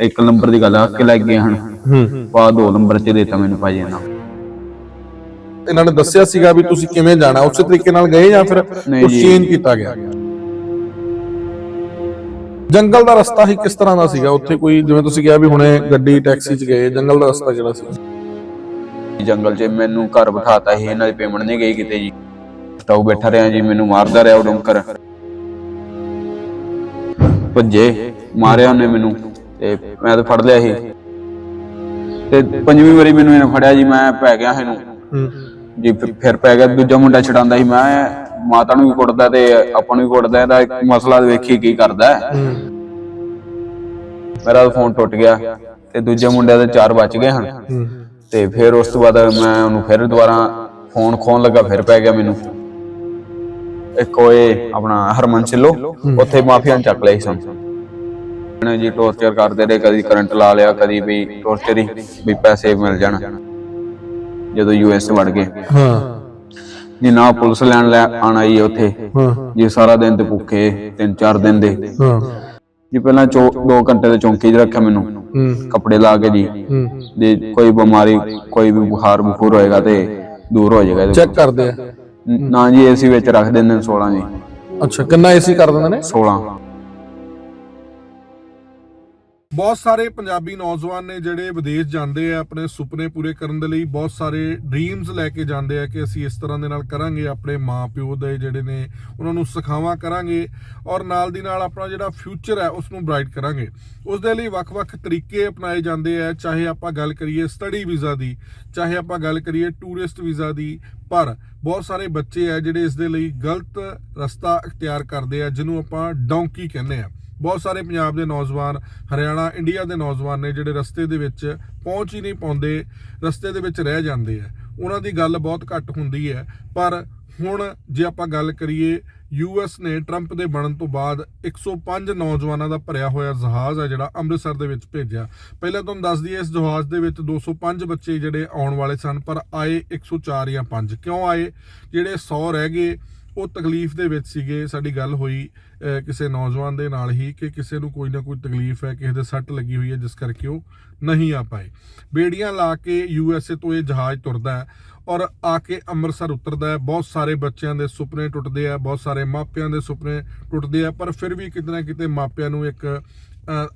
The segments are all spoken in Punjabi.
ਇੱਕ ਨੰਬਰ ਦੀ ਗੱਲ ਆ ਕਿ ਲੱਗ ਗਏ ਹਨ ਹੂੰ। ਪਾ ਦੋ ਨੰਬਰ ਚ ਦੇਤਾ ਮੈਨੂੰ ਭਾਜੀ ਇਹਨਾਂ। ਇਹਨਾਂ ਨੇ ਦੱਸਿਆ ਸੀਗਾ ਵੀ ਤੁਸੀਂ ਕਿਵੇਂ ਜਾਣਾ ਉਸੇ ਤਰੀਕੇ ਨਾਲ ਗਏ ਜਾਂ ਫਿਰ ਨਹੀਂ ਕੁਝ ਜੀ। ਚੇਂਜ ਕੀਤਾ ਗਿਆ? ਜੰਗਲ ਦਾ ਰਸਤਾ ਹੀ ਕਿਸ ਤਰ੍ਹਾਂ ਦਾ ਸੀਗਾ? ਉੱਥੇ ਕੋਈ ਜਿਵੇਂ ਤੁਸੀਂ ਕਿਹਾ ਵੀ ਹੁਣੇ ਗੱਡੀ ਟੈਕਸੀ 'ਚ ਗਏ ਜੰਗਲ ਦਾ ਰਸਤਾ ਜਿਹੜਾ ਸੀ? ਜੰਗਲ 'ਚ ਮੈਨੂੰ ਘਰ ਬਿਠਾਤਾ ਸੀ ਇਹਨਾਂ ਦੀ ਪੇਮੈਂਟ ਨਹੀਂ ਗਈ ਕਿਤੇ ਜੀ। ਸਟਾਉ ਬੈਠਾ ਰਿਹਾ ਜੀ ਮੈਨੂੰ ਮਾਰਦਾ ਰਿਹਾ ਉਹ ਡੋਂਕਰ। ਭੱਜੇ ਮਾਰਿਆ ਉਹਨੇ ਮੈਨੂੰ। ਤੇ ਮੈਂ ਤਾਂ ਫੜ ਲਿਆ ਸੀ। ਤੇ ਪੰਜਵੀਂ ਵਾਰੀ ਮੈਨੂੰ ਇਹਨੇ ਫੜਿਆ ਜੀ ਮੈਂ ਪੈ ਗਿਆ ਇਹਨੂੰ। ਹੂੰ। ਜੀ ਫਿਰ- ਪੈ ਗਿਆ ਦੂਜਾ ਮੁੰਡਾ ਛਡਾਉਂਦਾ ਸੀ। ਮੈਂ ਮਾਤਾ ਨੂੰ ਵੀ ਕੁੱਟਦਾ ਤੇ ਆਪਾਂ ਨੂੰ ਵੀ ਕੁੱਟਦਾ ਇਹਦਾ ਇੱਕ ਮਸਲਾ ਵੇਖੀ ਕੀ ਕਰਦਾ। ਮੇਰਾ ਫੋਨ ਟੁੱਟ ਗਿਆ ਤੇ ਦੂਜੇ ਮੁੰਡੇ ਦੇ ਚਾਰ ਬਚ ਗਏ ਹਨ ਤੇ ਫਿਰ ਉਸ ਤੋਂ ਬਾਅਦ ਮੈਂ ਉਹਨੂੰ ਫਿਰ ਦੁਬਾਰਾ ਫੋਨ ਖੋਣ ਲੱਗਾ ਫਿਰ ਪੈ ਗਿਆ ਮੈਨੂੰ। ਇੱਕ ਓਏ ਆਪਣਾ ਹਰਮਨ ਸਿੱਲੋ ਉੱਥੇ ਮਾਫੀਆ ਚੱਕ ਸੀ ਸਾਨੂੰ। ਇਹਨੇ ਜੀ ਟੌਰਚਰ ਕਰਦੇ ਰਹੇ ਕਦੀ ਕਰੰਟ ਲਾ ਲਿਆ ਕਦੀ ਵੀ ਟੌਰਚਰ ਹੀ ਵੀ ਪੈਸੇ ਮਿਲ ਜਾਣ। ਜਦੋਂ ਯੂਐਸ ਵੜ ਗਏ। ਹਾਂ। ਜੀ ਨਾ ਪੁਲਿਸ ਲੈਣ ਲੈ ਆਣਾ ਜੀ ਉੱਥੇ ਹਾਂ। ਜੀ ਸਾਰਾ ਦਿਨ ਤੇ ਭੁੱਖੇ ਤਿੰਨ ਚਾਰ ਦਿਨ ਦੇ। ਹਾਂ। ਜੀ ਪਹਿਲਾਂ 2 ਘੰਟੇ ਦੇ ਚੌਂਕੀ 'ਚ ਰੱਖਿਆ ਮੈਨੂੰ। ਹੂੰ। ਕੱਪੜੇ ਲਾ ਕੇ ਜੀ। ਹੂੰ। ਜੇ ਕੋਈ ਬਿਮਾਰੀ ਕੋਈ ਵੀ ਬੁਖਾਰ ਬੁਖੂਰ ਹੋਏਗਾ ਤੇ ਦੂਰ ਹੋ ਜਾਏਗਾ ਚੈੱਕ ਕਰਦੇ ਆ। ਨਾ ਜੀ ਏਸੀ ਵਿੱਚ ਰੱਖ ਦਿੰਦੇ ਨੇ 16 ਜੀ। ਅੱਛਾ ਕਿੰਨਾ ਏਸੀ ਕਰ ਦਿੰਦੇ ਨੇ? 16 ਬਹੁਤ ਸਾਰੇ ਪੰਜਾਬੀ ਨੌਜਵਾਨ ਨੇ ਜਿਹੜੇ ਵਿਦੇਸ਼ ਜਾਂਦੇ ਆ, ਆਪਣੇ ਸੁਪਨੇ ਪੂਰੇ ਕਰਨ ਦੇ ਲਈ ਬਹੁਤ ਸਾਰੇ ਡ੍ਰੀਮਸ ਲੈ ਕੇ ਜਾਂਦੇ ਆ ਕਿ ਅਸੀਂ ਇਸ ਤਰ੍ਹਾਂ ਦੇ ਨਾਲ ਕਰਾਂਗੇ, ਆਪਣੇ ਮਾਪਿਓ ਦੇ ਜਿਹੜੇ ਨੇ, ਉਹਨਾਂ ਨੂੰ ਸਿਖਾਵਾਂ ਕਰਾਂਗੇ ਔਰ ਨਾਲ ਦੀ ਨਾਲ ਆਪਣਾ ਜਿਹੜਾ ਫਿਊਚਰ ਹੈ ਉਸ ਨੂੰ ਬ੍ਰਾਈਟ ਕਰਾਂਗੇ। ਉਸ ਦੇ ਲਈ ਵੱਖ-ਵੱਖ ਤਰੀਕੇ ਅਪਣਾਏ ਜਾਂਦੇ ਆ, ਚਾਹੇ ਆਪਾਂ ਗੱਲ ਕਰੀਏ ਸਟੱਡੀ ਵੀਜ਼ਾ ਦੀ, ਚਾਹੇ ਆਪਾਂ ਗੱਲ ਕਰੀਏ ਟੂਰਿਸਟ ਵੀਜ਼ਾ ਦੀ, ਪਰ ਬਹੁਤ ਸਾਰੇ ਬੱਚੇ ਆ ਜਿਹੜੇ ਇਸ ਦੇ ਲਈ ਗਲਤ ਰਸਤਾ ਅਖਤਿਆਰ ਕਰਦੇ ਆ, ਜਿਹਨੂੰ ਆਪਾਂ ਡੌਂਕੀ ਕਹਿੰਦੇ ਆ। ਬਹੁਤ ਸਾਰੇ ਪੰਜਾਬ ਦੇ ਨੌਜਵਾਨ, ਹਰਿਆਣਾ, ਇੰਡੀਆ ਦੇ ਨੌਜਵਾਨ ਨੇ ਜਿਹੜੇ ਰਸਤੇ ਦੇ ਵਿੱਚ ਪਹੁੰਚ ਹੀ ਨਹੀਂ ਪਾਉਂਦੇ, ਰਸਤੇ ਦੇ ਵਿੱਚ ਰਹਿ ਜਾਂਦੇ ਆ। ਉਹਨਾਂ ਦੀ ਗੱਲ ਬਹੁਤ ਘੱਟ ਹੁੰਦੀ ਹੈ। ਪਰ ਹੁਣ ਜੇ ਆਪਾਂ ਗੱਲ ਕਰੀਏ ਯੂਐਸ ਨੇ ਟਰੰਪ ਦੇ ਬਣਨ ਤੋਂ ਬਾਅਦ 105 ਨੌਜਵਾਨਾਂ ਦਾ ਭਰਿਆ ਹੋਇਆ ਜਹਾਜ਼ ਹੈ ਜਿਹੜਾ ਅੰਮ੍ਰਿਤਸਰ ਦੇ ਵਿੱਚ ਭੇਜਿਆ। ਪਹਿਲਾਂ ਤੁਹਾਨੂੰ ਦੱਸ ਦਈਏ, ਇਸ ਜਹਾਜ਼ ਦੇ ਵਿੱਚ 205 ਬੱਚੇ ਜਿਹੜੇ ਆਉਣ ਵਾਲੇ ਸਨ, ਪਰ ਆਏ 104 ਜਾਂ 5 ਕਿਉਂ ਆਏ? ਜਿਹੜੇ 100 ਰਹਿ ਗਏ ਉਹ ਤਕਲੀਫ ਦੇ ਵਿੱਚ ਸੀਗੇ, ਸਾਡੀ ਗੱਲ ਹੋਈ ਕਿਸੇ ਨੌਜਵਾਨ ਦੇ ਨਾਲ ਹੀ ਕਿ ਕਿਸੇ ਨੂੰ ਕੋਈ ਨਾ ਕੋਈ ਤਕਲੀਫ ਹੈ, ਕਿਸੇ ਦੇ ਸੱਟ ਲੱਗੀ ਹੋਈ ਹੈ, ਜਿਸ ਕਰਕੇ ਉਹ ਨਹੀਂ ਆ ਪਾਏ। ਬੇੜੀਆਂ ਲਾ ਕੇ ਯੂਐਸਏ ਤੋਂ ਇਹ ਜਹਾਜ਼ ਤੁਰਦਾ ਹੈ ਔਰ ਆ ਕੇ ਅੰਮ੍ਰਿਤਸਰ ਉਤਰਦਾ ਹੈ। ਬਹੁਤ ਸਾਰੇ ਬੱਚਿਆਂ ਦੇ ਸੁਪਨੇ ਟੁੱਟਦੇ ਆ, ਬਹੁਤ ਸਾਰੇ ਮਾਪਿਆਂ ਦੇ ਸੁਪਨੇ ਟੁੱਟਦੇ ਆ, ਪਰ ਫਿਰ ਵੀ ਕਿਤੇ ਨਾ ਕਿਤੇ ਮਾਪਿਆਂ ਨੂੰ ਇੱਕ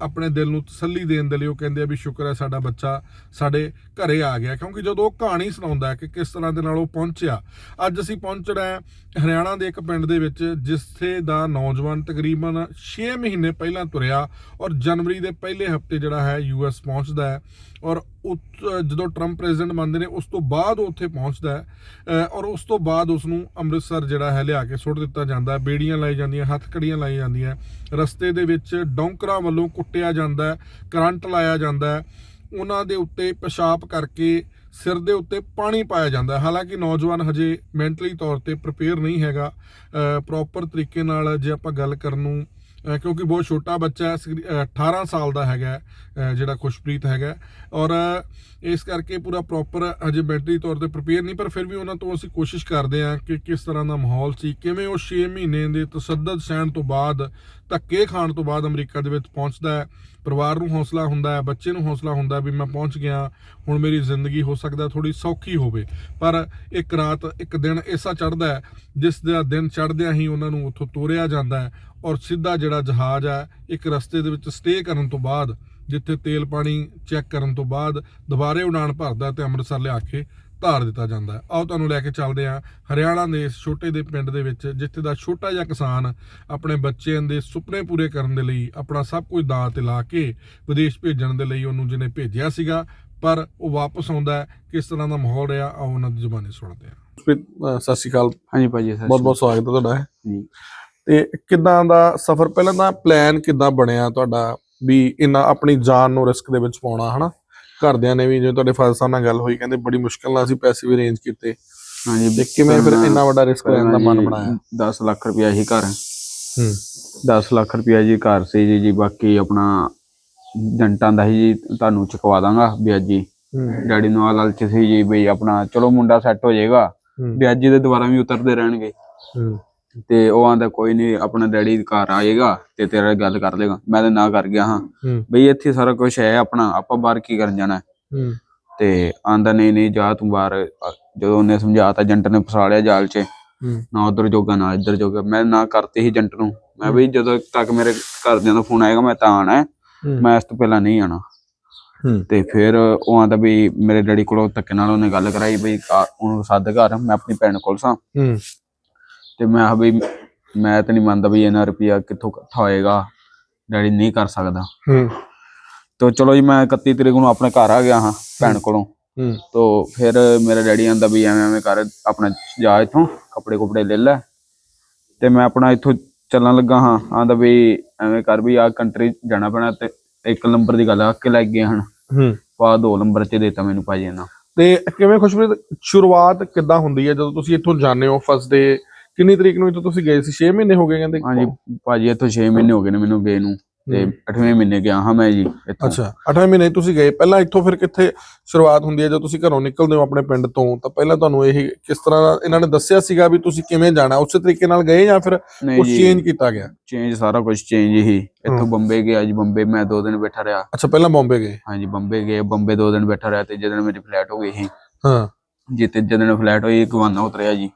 ਆਪਣੇ ਦਿਲ ਨੂੰ ਤਸੱਲੀ ਦੇਣ ਦੇ ਲਈ ਉਹ ਕਹਿੰਦੇ ਆ ਵੀ ਸ਼ੁਕਰ ਹੈ ਸਾਡਾ ਬੱਚਾ ਸਾਡੇ ਘਰੇ ਆ ਗਿਆ। ਕਿਉਂਕਿ ਜਦੋਂ ਉਹ ਕਹਾਣੀ ਸੁਣਾਉਂਦਾ ਹੈ ਕਿ ਕਿਸ ਤਰ੍ਹਾਂ ਦੇ ਨਾਲ ਉਹ ਪਹੁੰਚਿਆ, ਅੱਜ ਅਸੀਂ ਪਹੁੰਚਣਾ ਹੈ ਹਰਿਆਣਾ ਦੇ ਇੱਕ ਪਿੰਡ ਦੇ ਵਿੱਚ, ਜਿੱਥੇ ਦਾ ਨੌਜਵਾਨ ਤਕਰੀਬਨ 6 ਮਹੀਨੇ ਪਹਿਲਾਂ ਤੁਰਿਆ ਔਰ ਜਨਵਰੀ ਦੇ ਪਹਿਲੇ ਹਫ਼ਤੇ ਜਿਹੜਾ ਹੈ ਯੂਐਸ ਪਹੁੰਚਦਾ ਹੈ ਔਰ ਉਤ- ਜਦੋਂ ਟਰੰਪ ਪ੍ਰੈਜ਼ੀਡੈਂਟ ਬਣਦੇ ਨੇ, ਉਸ ਤੋਂ ਬਾਅਦ ਉਹ ਉੱਥੇ ਪਹੁੰਚਦਾ ਹੈ ਔਰ ਉਸ ਤੋਂ ਬਾਅਦ ਉਸ ਨੂੰ ਅੰਮ੍ਰਿਤਸਰ ਜਿਹੜਾ ਹੈ ਲਿਆ ਕੇ ਸੁੱਟ ਦਿੱਤਾ ਜਾਂਦਾ ਬੇੜੀਆਂ ਲਾਈ ਜਾਂਦੀਆਂ ਹੱਥ ਕੜੀਆਂ ਲਾਈ ਜਾਂਦੀਆਂ ਰਸਤੇ ਦੇ ਵਿੱਚ ਡੌਂਕਰਾਂ ਵੱਲੋਂ ਕੁੱਟਿਆ ਜਾਂਦਾ ਹੈ, ਕਰੰਟ ਲਾਇਆ ਜਾਂਦਾ ਹੈ, ਉਹਨਾਂ ਦੇ ਉੱਤੇ ਪਿਸ਼ਾਬ ਕਰਕੇ ਸਿਰ ਦੇ ਉੱਤੇ ਪਾਣੀ ਪਾਇਆ ਜਾਂਦਾ ਹਾਲਾਂਕਿ ਨੌਜਵਾਨ ਹਜੇ ਮੈਂਟਲੀ ਤੌਰ ਤੇ ਪ੍ਰਪੇਅਰ ਨਹੀਂ ਹੈਗਾ। ਪ੍ਰੋਪਰ ਤਰੀਕੇ ਨਾਲ ਜੇ ਆਪਾਂ ਗੱਲ ਕਰਨ ਨੂੰ ਕਿਉਂਕਿ ਬਹੁਤ ਛੋਟਾ ਬੱਚਾ ਹੈ 18 ਸਾਲ ਦਾ ਹੈਗਾ ਜਿਹੜਾ ਖੁਸ਼ਪ੍ਰੀਤ ਹੈਗਾ ਔਰ ਇਸ ਕਰਕੇ ਪੂਰਾ ਪ੍ਰੋਪਰ ਅਜੇ ਮੈਂਟਲੀ ਤੌਰ ਤੇ ਪ੍ਰਪੇਅਰ ਨਹੀਂ, ਪਰ ਫਿਰ ਵੀ ਉਹਨਾਂ ਤੋਂ ਅਸੀਂ ਕੋਸ਼ਿਸ਼ ਕਰਦੇ ਹਾਂ ਕਿ ਕਿਸ ਤਰ੍ਹਾਂ ਦਾ ਮਾਹੌਲ ਸੀ, ਕਿਵੇਂ ਉਹ 6 ਮਹੀਨੇ ਦੇ ਤਸੱਦਦ ਸਹਿਣ ਤੋਂ ਬਾਅਦ, ਧੱਕੇ ਖਾਣ ਤੋਂ ਬਾਅਦ ਅਮਰੀਕਾ ਦੇ ਵਿੱਚ ਪਹੁੰਚਦਾ ਹੈ। ਪਰਿਵਾਰ ਨੂੰ ਹੌਸਲਾ ਹੁੰਦਾ ਹੈ, ਬੱਚੇ ਨੂੰ ਹੌਸਲਾ ਹੁੰਦਾ ਵੀ ਮੈਂ ਪਹੁੰਚ ਗਿਆ, ਹੁਣ ਮੇਰੀ ਜ਼ਿੰਦਗੀ ਹੋ ਸਕਦਾ ਥੋੜੀ ਸੌਖੀ ਹੋਵੇ। ਪਰ ਇੱਕ ਰਾਤ, ਇੱਕ ਦਿਨ ਐਸਾ ਚੜ੍ਹਦਾ ਹੈ, ਜਿਸ ਦਾ ਦਿਨ ਚੜ੍ਹਦਿਆਂ ਹੀ ਉਹਨਾਂ ਨੂੰ ਉੱਥੋਂ ਤੋਰਿਆ ਜਾਂਦਾ ਹੈ ਔਰ ਸਿੱਧਾ ਜਿਹੜਾ ਜਹਾਜ਼ ਹੈ, ਇੱਕ ਰਸਤੇ ਦੇ ਵਿੱਚ ਸਟੇ ਕਰਨ ਤੋਂ ਬਾਅਦ, ਜਿੱਥੇ ਤੇਲ ਪਾਣੀ ਚੈੱਕ ਕਰਨ ਤੋਂ ਬਾਅਦ ਦੁਬਾਰੇ ਉਡਾਨ ਭਰਦਾ ਤੇ ਅੰਮ੍ਰਿਤਸਰ ਲਿਆ ਕੇ ਧਾਰ ਦਿੱਤਾ ਜਾਂਦਾ ਹੈ। ਆਓ ਤੁਹਾਨੂੰ ਲੈ ਕੇ ਚੱਲਦੇ ਹਾਂ ਹਰਿਆਣਾ ਦੇ ਇਸ ਛੋਟੇ ਦੇ ਪਿੰਡ ਦੇ ਵਿੱਚ ਜਿੱਥੇ ਦਾ ਛੋਟਾ ਜਿਹਾ ਕਿਸਾਨ ਆਪਣੇ ਬੱਚਿਆਂ ਦੇ ਸੁਪਨੇ ਪੂਰੇ ਕਰਨ ਦੇ ਲਈ ਆਪਣਾ ਸਭ ਕੁਝ ਦਾਅ ਤੇ ਲਾ ਕੇ ਵਿਦੇਸ਼ ਭੇਜਣ ਦੇ ਲਈ ਉਹਨੂੰ ਜਿਹਨੇ ਭੇਜਿਆ ਸੀਗਾ ਪਰ ਉਹ ਵਾਪਸ ਆਉਂਦਾ ਕਿਸ ਤਰ੍ਹਾਂ ਦਾ ਮਾਹੌਲ ਰਿਹਾ ਆਓ ਉਹਨਾਂ ਦੀ ਜ਼ੁਬਾਨੀ ਸੁਣਦੇ ਹਾਂ। ਸਤਿ ਸ਼੍ਰੀ ਅਕਾਲ। ਹਾਂਜੀ ਭਾਜੀ ਸਤਿ ਬਹੁਤ ਬਹੁਤ ਸਵਾਗਤ ਹੈ ਤੁਹਾਡਾ। ਜੀ। ਤੇ ਕਿਦਾਂ ਦਾ ਸਫ਼ਰ ਪਹਿਲਾਂ ਤਾਂ ਪਲਾਨ ਕਿਦਾਂ ਬਣਿਆ ਤੁਹਾਡਾ ਵੀ ਇਹਨਾਂ ਆਪਣੀ ਜਾਨ ਨੂੰ ਰਿਸਕ ਦੇ ਵਿੱਚ ਪਾਉਣਾ ਹਨਾ? ਘਰਦਿਆਂ ਨੇ ਵੀ ਜਿਵੇਂ ਤੁਹਾਡੇ ਫਾਦਰ ਸਾਹਿਬ ਨਾਲ ਗੱਲ ਹੋਈ ਕਹਿੰਦੇ ਬੜੀ ਮੁਸ਼ਕਲ ਨਾਲ ਅਸੀਂ ਪੈਸੇ ਵੀ ਅਰੇਂਜ ਕੀਤੇ। ਹਾਂਜੀ ਤੇ ਕਿਵੇਂ ਫਿਰ ਇੰਨਾ ਵੱਡਾ ਰਿਸਕ ਲੈਣ ਦਾ ਮਨ ਬਣਾਇਆ। 10 ਲੱਖ ਰੁਪਇਆ ਹੀ ਘਰ। ਹੂੰ। 10 ਲੱਖ ਰੁਪਇਆ ਜੀ ਘਰ ਸੀ ਜੀ ਜੀ ਬਾਕੀ ਆਪਣਾ ਜੰਟਾਂ ਦਾ ਹੀ ਜੀ ਤੁਹਾਨੂੰ ਚੁਕਵਾ ਦਾਂਗਾ ਵਿਆਜੀ ਡੈਡੀ ਨੂੰ ਆ ਲਾਲਚ ਸੀ ਜੀ ਬਈ ਆਪਣਾ ਚਲੋ ਮੁੰਡਾ ਸੈੱਟ ਹੋ ਜਾਏਗਾ। ਵਿਆਜੀ ਦੇ ਦੁਬਾਰਾ ਵੀ ਉਤਰਦੇ ਰਹਿਣਗੇ। ਹੂੰ। ਤੇ ਉਹ ਆਂਦਾ ਕੋਈ ਨਹੀਂ ਆਪਣਾ ਡੈਡੀ ਘਰ ਆਏਗਾ ਤੇ ਤੇਰੇ ਨਾਲ ਗੱਲ ਕਰ ਲੇਗਾ ਮੈਂ ਤੇ ਨਾ ਕਰ ਗਿਆ ਹਾਂ। ਹੂੰ। ਬਈ ਇੱਥੇ ਸਾਰਾ ਕੁਝ ਹੈ ਆਪਣਾ ਆਪਾਂ ਬਾਹਰ ਕੀ ਕਰਨ ਜਾਣਾ ਹੈ? ਹੂੰ। ਤੇ ਆਂਦਾ ਨਹੀਂ ਨਹੀਂ ਜਾ ਤੂੰ ਬਾਹਰ। ਅ, ਜਦੋਂ ਉਹਨੇ ਸਮਝਾਤਾ ਏਜੰਟ ਨੇ ਫਸਾ ਲਿਆ ਜਾਲ 'ਚ। ਹੂੰ। ਨਾ ਉਧਰ ਜੋਗਾ ਨਾ ਇੱਧਰ ਜੋਗਾ। ਮੈਂ ਨਾ ਕਰਤੀ ਸੀ ਏਜੰਟ ਨੂੰ। ਮੈਂ ਵੀ ਜਦੋਂ ਤੱਕ ਮੇਰੇ ਘਰਦਿਆਂ ਦਾ ਫੋਨ ਆਏਗਾ ਮੈਂ ਤਾਂ ਆਣਾ ਹੈ। ਮੈਂ ਇਸ ਤੋਂ ਪਹਿਲਾਂ ਨਹੀਂ ਆਣਾ। ਹੂੰ। ਤੇ ਫਿਰ ਉਹ ਆਂਦਾ ਵੀ ਮੇਰੇ ਡੈਡੀ ਕੋਲੋਂ ਧੱਕੇ ਨਾਲ ਉਹਨੇ ਗੱਲ ਕਰਾਈ ਬਈ ਆ- ਉਹਨੂੰ ਸੱਦ ਘਰ ਮੈਂ ਆਪਣੀ ਭੈਣ ਕੋਲ ਸਾਂ। ਹੂੰ। ਤੇ ਮੈਂ ਕਿਹਾ ਵੀ ਮੈਂ ਤਾਂ ਨਹੀਂ ਮੰਨਦਾ ਵੀ ਇਹਨਾਂ ਰੁਪਿਆ ਕਿੱਥੋਂ ਇਕੱਠਾ ਹੋਏਗਾ ਡੈਡੀ ਨਹੀਂ ਕਰ ਸਕਦਾ। ਹੂੰ। ਤੋ ਚਲੋ ਜੀ ਮੈਂ 31 ਤਰੀਕ ਨੂੰ ਆਪਣੇ ਘਰ ਆ ਗਿਆ ਹਾਂ ਭੈਣ ਕੋਲੋਂ। ਹੂੰ। ਤੋ ਫਿਰ ਮੇਰਾ ਡੈਡੀ ਆਂਦਾ ਵੀ ਐਵੇਂ ਐਵੇਂ ਕਰ ਆਪਣਾ ਜਾ ਇੱਥੋਂ ਕੱਪੜੇ ਕੁਪੜੇ ਲੈ ਲੈ। ਤੇ ਮੈਂ ਆਪਣਾ ਇੱਥੋਂ ਚੱਲਣ ਲੱਗਾ ਹਾਂ। ਆਂਦਾ ਵੀ ਐਵੇਂ ਕਰ ਵੀ ਆ ਕੰਟਰੀ ਜਾਣਾ ਪੈਣਾ ਤੇ ਇੱਕ ਨੰਬਰ ਦੀ ਗੱਲ ਆ ਕਿ ਲੱਗ ਗਏ ਹਨ। ਹੂੰ। ਪਾ ਦੋ ਨੰਬਰ ਚ ਦੇਤਾ ਮੈਨੂੰ ਭਾਜੀ ਇਹਨਾਂ। ਤੇ ਕਿਵੇਂ ਖੁਸ਼ਪ੍ਰੀਤ ਸ਼ੁਰੂਆਤ ਕਿੱਦਾਂ ਹੁੰਦੀ ਹੈ? ਜਦੋਂ ਤੁਸੀਂ ਇੱਥੋਂ ਜਾਂਦੇ ਹੋ ਫਸਦੇ ਕਿੰਨੀ ਤਰੀਕ ਨੂੰ ਇੱਥੋਂ ਤੁਸੀਂ ਗਏ ਸੀ? 6 ਮਹੀਨੇ ਹੋ ਗਏ ਕਹਿੰਦੇ? ਹਾਂਜੀ ਭਾਜੀ ਇੱਥੋਂ 6 ਮਹੀਨੇ ਹੋ ਗਏ ਨੇ ਮੈਨੂੰ ਗਏ ਨੂੰ ਤੇ 8ਵੇਂ ਮਹੀਨੇ ਗਿਆ ਹਾਂ ਮੈਂ ਜੀ ਇੱਥੋਂ। ਅੱਛਾ 8ਵੇਂ ਮਹੀਨੇ ਤੁਸੀਂ ਗਏ। ਪਹਿਲਾਂ ਇੱਥੋਂ ਫਿਰ ਕਿੱਥੇ ਸ਼ੁਰੂਆਤ ਹੁੰਦੀ ਹੈ? ਜਦੋਂ ਤੁਸੀਂ ਘਰੋਂ ਨਿਕਲਦੇ ਹੋ ਆਪਣੇ ਪਿੰਡ ਤੋਂ ਤਾਂ ਪਹਿਲਾਂ ਤੁਹਾਨੂੰ ਇਹ ਕਿਸ ਤਰ੍ਹਾਂ ਇਹਨਾਂ ਨੇ ਦੱਸਿਆ ਸੀਗਾ ਵੀ ਤੁਸੀਂ ਕਿਵੇਂ ਜਾਣਾ? ਉਸੇ ਤਰੀਕੇ ਨਾਲ ਗਏ ਜਾਂ ਫਿਰ ਕੁਝ ਚੇਂਜ ਕੀਤਾ ਗਿਆ? ਚੇਂਜ ਸਾਰਾ ਕੁਝ ਚੇਂਜ ਹੀ। ਇੱਥੋਂ। ਬੰਬੇ ਗਿਆ ਜੀ ਬੰਬੇ ਮੈਂ ਦੋ ਦਿਨ ਬੈਠਾ ਰਿਹਾ। ਅੱਛਾ ਪਹਿਲਾਂ ਬੰਬੇ ਗਏ? ਹਾਂਜੀ ਬੰਬੇ ਗਏ ਬੰਬੇ ਦੋ ਦਿਨ ਬੈਠਾ ਰਿਹਾ ਤੇ ਜਦੋਂ ਮੇਰੀ ਫਲੈਟ ਹੋ ਗਈ ਸੀ। ਹਾਂ। ਜੀ ਤੀਜੇ ਦਿਨ ਫਲੈਟ ਹੋਈ ਗਵਾਨਾ ਉਤਰਿਆ ਜੀ।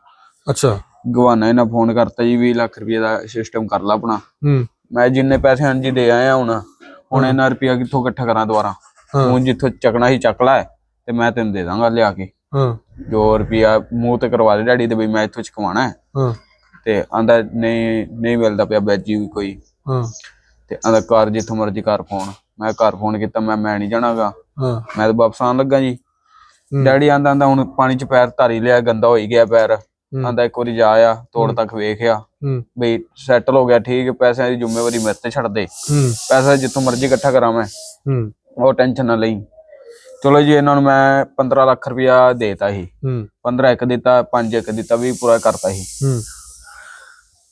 ਅੱਛਾ। ਗਵਾਨਾ ਇਹਨਾਂ ਫੋਨ ਕਰਤਾ ਜੀ 20 ਲੱਖ ਰੁਪਏ ਦਾ ਸਿਸਟਮ ਕਰ ਲਾ ਆਪਣਾ। ਹੂੰ। ਮੈਂ ਜਿੰਨੇ ਪੈਸੇ ਹਨ ਜੀ ਦੇ ਆਇਆ ਹੁਣ ਹੁਣ ਇਹਨਾਂ ਰੁਪਿਆ ਕਿੱਥੋਂ ਇਕੱਠਾ ਕਰਾਂ ਦੁਬਾਰਾ? ਹਾਂ। ਹੁਣ ਜਿੱਥੋਂ ਚੱਕਣਾ ਸੀ ਚੱਕ ਲੈ ਤੇ ਮੈਂ ਤੈਨੂੰ ਦੇ ਦਾਂਗਾ ਲਿਆ ਕੇ। ਹਾਂ। ਜੋ ਰੁਪਿਆ ਮੂੰਹ ਤੇ ਕਰਵਾ ਦੇ ਡੈਡੀ ਤੇ ਵੀ ਮੈਂ ਇੱਥੋਂ ਚਕਵਾਣਾ ਹੈ। ਹਾਂ। ਤੇ ਆਂਦਾ ਨਹੀਂ ਨਹੀਂ ਮਿਲਦਾ ਪਿਆ ਬੈਜੀ ਵੀ ਕੋਈ। ਹਾਂ। ਤੇ ਆਂਦਾ ਘਰ ਜਿੱਥੋਂ ਮਰਜ਼ੀ ਘਰ ਫੋਨ। ਮੈਂ ਘਰ ਫੋਨ ਕੀਤਾ ਮੈਂ ਮੈਂ ਨਹੀਂ ਜਾਣਾਗਾ। ਹਾਂ। ਮੈਂ ਤਾਂ ਵਾਪਸ ਆਉਣ ਲੱਗਾ ਜੀ। ਹੂੰ। ਡੈਡੀ ਆਂਦਾ ਆਂਦਾ ਹੁਣ ਪਾਣੀ ਚ ਪੈਰ ਧਾਰੀ ਲਿਆ ਗੰਦਾ ਹੋਈ ਗਿਆ ਪੈਰ। ਹੂੰ। ਆਂਦਾ ਇੱਕ ਵਾਰੀ ਜਾ ਆ ਤੋੜ ਤੱਕ ਵੇਖਿਆ ਬਈ ਸੈਟਲ ਹੋ ਗਿਆ ਠੀਕ ਪੈਸਿਆਂ ਦੀ ਜ਼ਿੰਮੇਵਾਰੀ ਮੇਰੇ ਤੇ ਛੱਡ ਦੇ। ਪੈਸਾ ਜਿੱਥੋਂ ਮਰਜ਼ੀ ਇਕੱਠਾ ਕਰਾਂ ਮੈਂ। ਉਹ ਟੈਨਸ਼ਨ ਨਾ ਲਈ। ਚਲੋ ਜੀ ਇਹਨਾਂ ਨੂੰ ਮੈਂ 15 ਲੱਖ ਰੁਪਇਆ ਦੇਤਾ ਸੀ। ਹੂੰ। 15 ਇੱਕ ਦਿੱਤਾ 5 ਇੱਕ ਦਿੱਤਾ ਵੀ ਪੂਰਾ ਕਰਤਾ ਸੀ।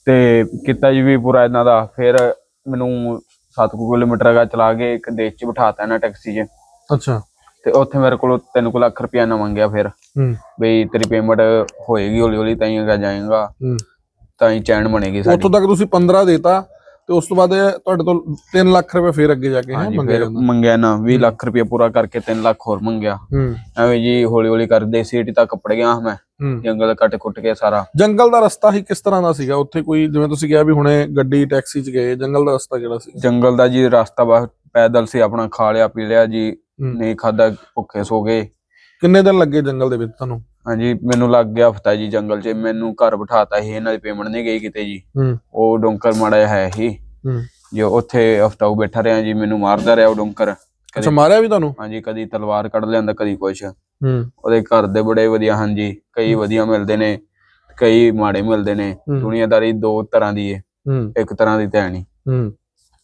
ਤੇ ਕੀਤਾ ਜੀ ਵੀ ਪੂਰਾ ਇਹਨਾਂ ਦਾ। ਫਿਰ ਮੈਨੂੰ 7 ਕਿਲੋਮੀਟਰ ਦਾ ਚਲਾ ਕੇ ਇੱਕ ਦੇਸ਼ ਚ ਬਿਠਾਤਾ ਇਹਨਾਂ ਟੈਕਸੀ 'ਚ। ਅੱਛਾ। ਤੇ ਉੱਥੇ ਮੇਰੇ ਕੋਲ 3 ਕੁ ਲੱਖ ਰੁਪਇਆ ਨਾ ਮੰਗਿਆ ਫਿਰ। ਹੂੰ। ਬਈ ਤੇਰੀ ਪੇਮੈਂਟ ਹੋਏਗੀ ਹੌਲੀ ਹੌਲੀ ਤਾਂ ਹੀ ਅੱਗੇ ਜਾਏਗਾ। ਹੂੰ। ਤਾਂ ਹੀ ਚੈਨ ਬਣੇਗੀ ਸਾਡੀ। ਉੱਥੋਂ ਤੱਕ ਤੁਸੀਂ 15 ਦੇਤਾ ਤੇ ਉਸ ਤੋਂ ਬਾਅਦ ਤੁਹਾਡੇ ਤੋਂ 3 ਲੱਖ ਰੁਪਏ ਫੇਰ ਅੱਗੇ ਜਾ ਕੇ ਹੈ ਮੰਗਿਆ ਨਾ 20 ਲੱਖ ਰੁਪਇਆ ਪੂਰਾ ਕਰਕੇ 3 ਲੱਖ ਹੋਰ ਮੰਗਿਆ। ਹੂੰ। ਐਵੇਂ ਜੀ ਹੌਲੀ ਹੌਲੀ ਕਰਦੇ ਸੀਟੀ ਤੱਕ ਕੱਪੜ ਗਿਆ ਮੈਂ। ਜੰਗਲ ਕੱਟ ਕੁੱਟ ਕੇ ਸਾਰਾ। ਜੰਗਲ ਦਾ ਰਸਤਾ ਹੀ ਕਿਸ ਤਰ੍ਹਾਂ ਦਾ ਸੀਗਾ? ਉੱਥੇ ਕੋਈ ਜਿਵੇਂ ਤੁਸੀਂ ਕਿਹਾ ਵੀ ਹੁਣੇ ਗੱਡੀ ਟੈਕਸੀ 'ਚ ਗਏ ਜੰਗਲ ਦਾ ਰਸਤਾ ਕਿਹੜਾ ਸੀ? ਜੰਗਲ ਦਾ ਜੀ ਰਸਤਾ ਬਸ ਪੈਦਲ ਸੀ ਆਪਣਾ ਖਾ ਲਿਆ ਪੀ ਲਿਆ ਜੀ। ਨਹੀਂ ਖਾਦਾ ਭੁੱਖੇ ਸੋ ਗਏ। ਕਿੰਨੇ ਦਿਨ ਲੱਗੇ ਜੰਗਲ ਦੇ ਵਿੱਚ ਤੁਹਾਨੂੰ? ਹਾਂਜੀ ਮੈਨੂੰ ਲੱਗ ਗਿਆ ਹਫਤਾ ਜੀ ਜੰਗਲ 'ਚ। ਮੈਨੂੰ ਘਰ ਬਿਠਾਤਾ ਸੀ ਇਹਨਾਂ ਦੀ ਪੇਮੈਂਟ ਨਹੀਂ ਗਈ ਕਿਤੇ ਜੀ। ਉਹ ਡੋਂਕਰ ਮਾੜਾ ਹੈ ਹੀ। ਜੋ ਉੱਥੇ ਹਫਤਾ ਉਹ ਬੈਠਾ ਰਿਹਾ ਜੀ ਮੈਨੂੰ ਮਾਰਦਾ ਰਿਹਾ ਉਹ ਡੋਂਕਰ। ਅੱਛਾ ਮਾਰਿਆ ਵੀ ਤੁਹਾਨੂੰ? ਹਾਂਜੀ ਕਦੀ ਤਲਵਾਰ ਕੱਢ ਲਿਆਂਦਾ ਕਦੀ ਕੁਛ। ਹੂੰ। ਉਹਦੇ ਘਰ ਦੇ ਬੜੇ ਵਧੀਆ ਹਨ ਜੀ। ਕਈ ਵਧੀਆ ਮਿਲਦੇ ਨੇ ਕਈ ਮਾੜੇ ਮਿਲਦੇ ਨੇ। ਦੁਨੀਆਦਾਰੀ ਦੋ ਤਰ੍ਹਾਂ ਦੀ ਹੂੰ। ਇੱਕ ਤਰ੍ਹਾਂ ਦੀ ਤਾਂ ਨਹੀਂ। ਹੂੰ।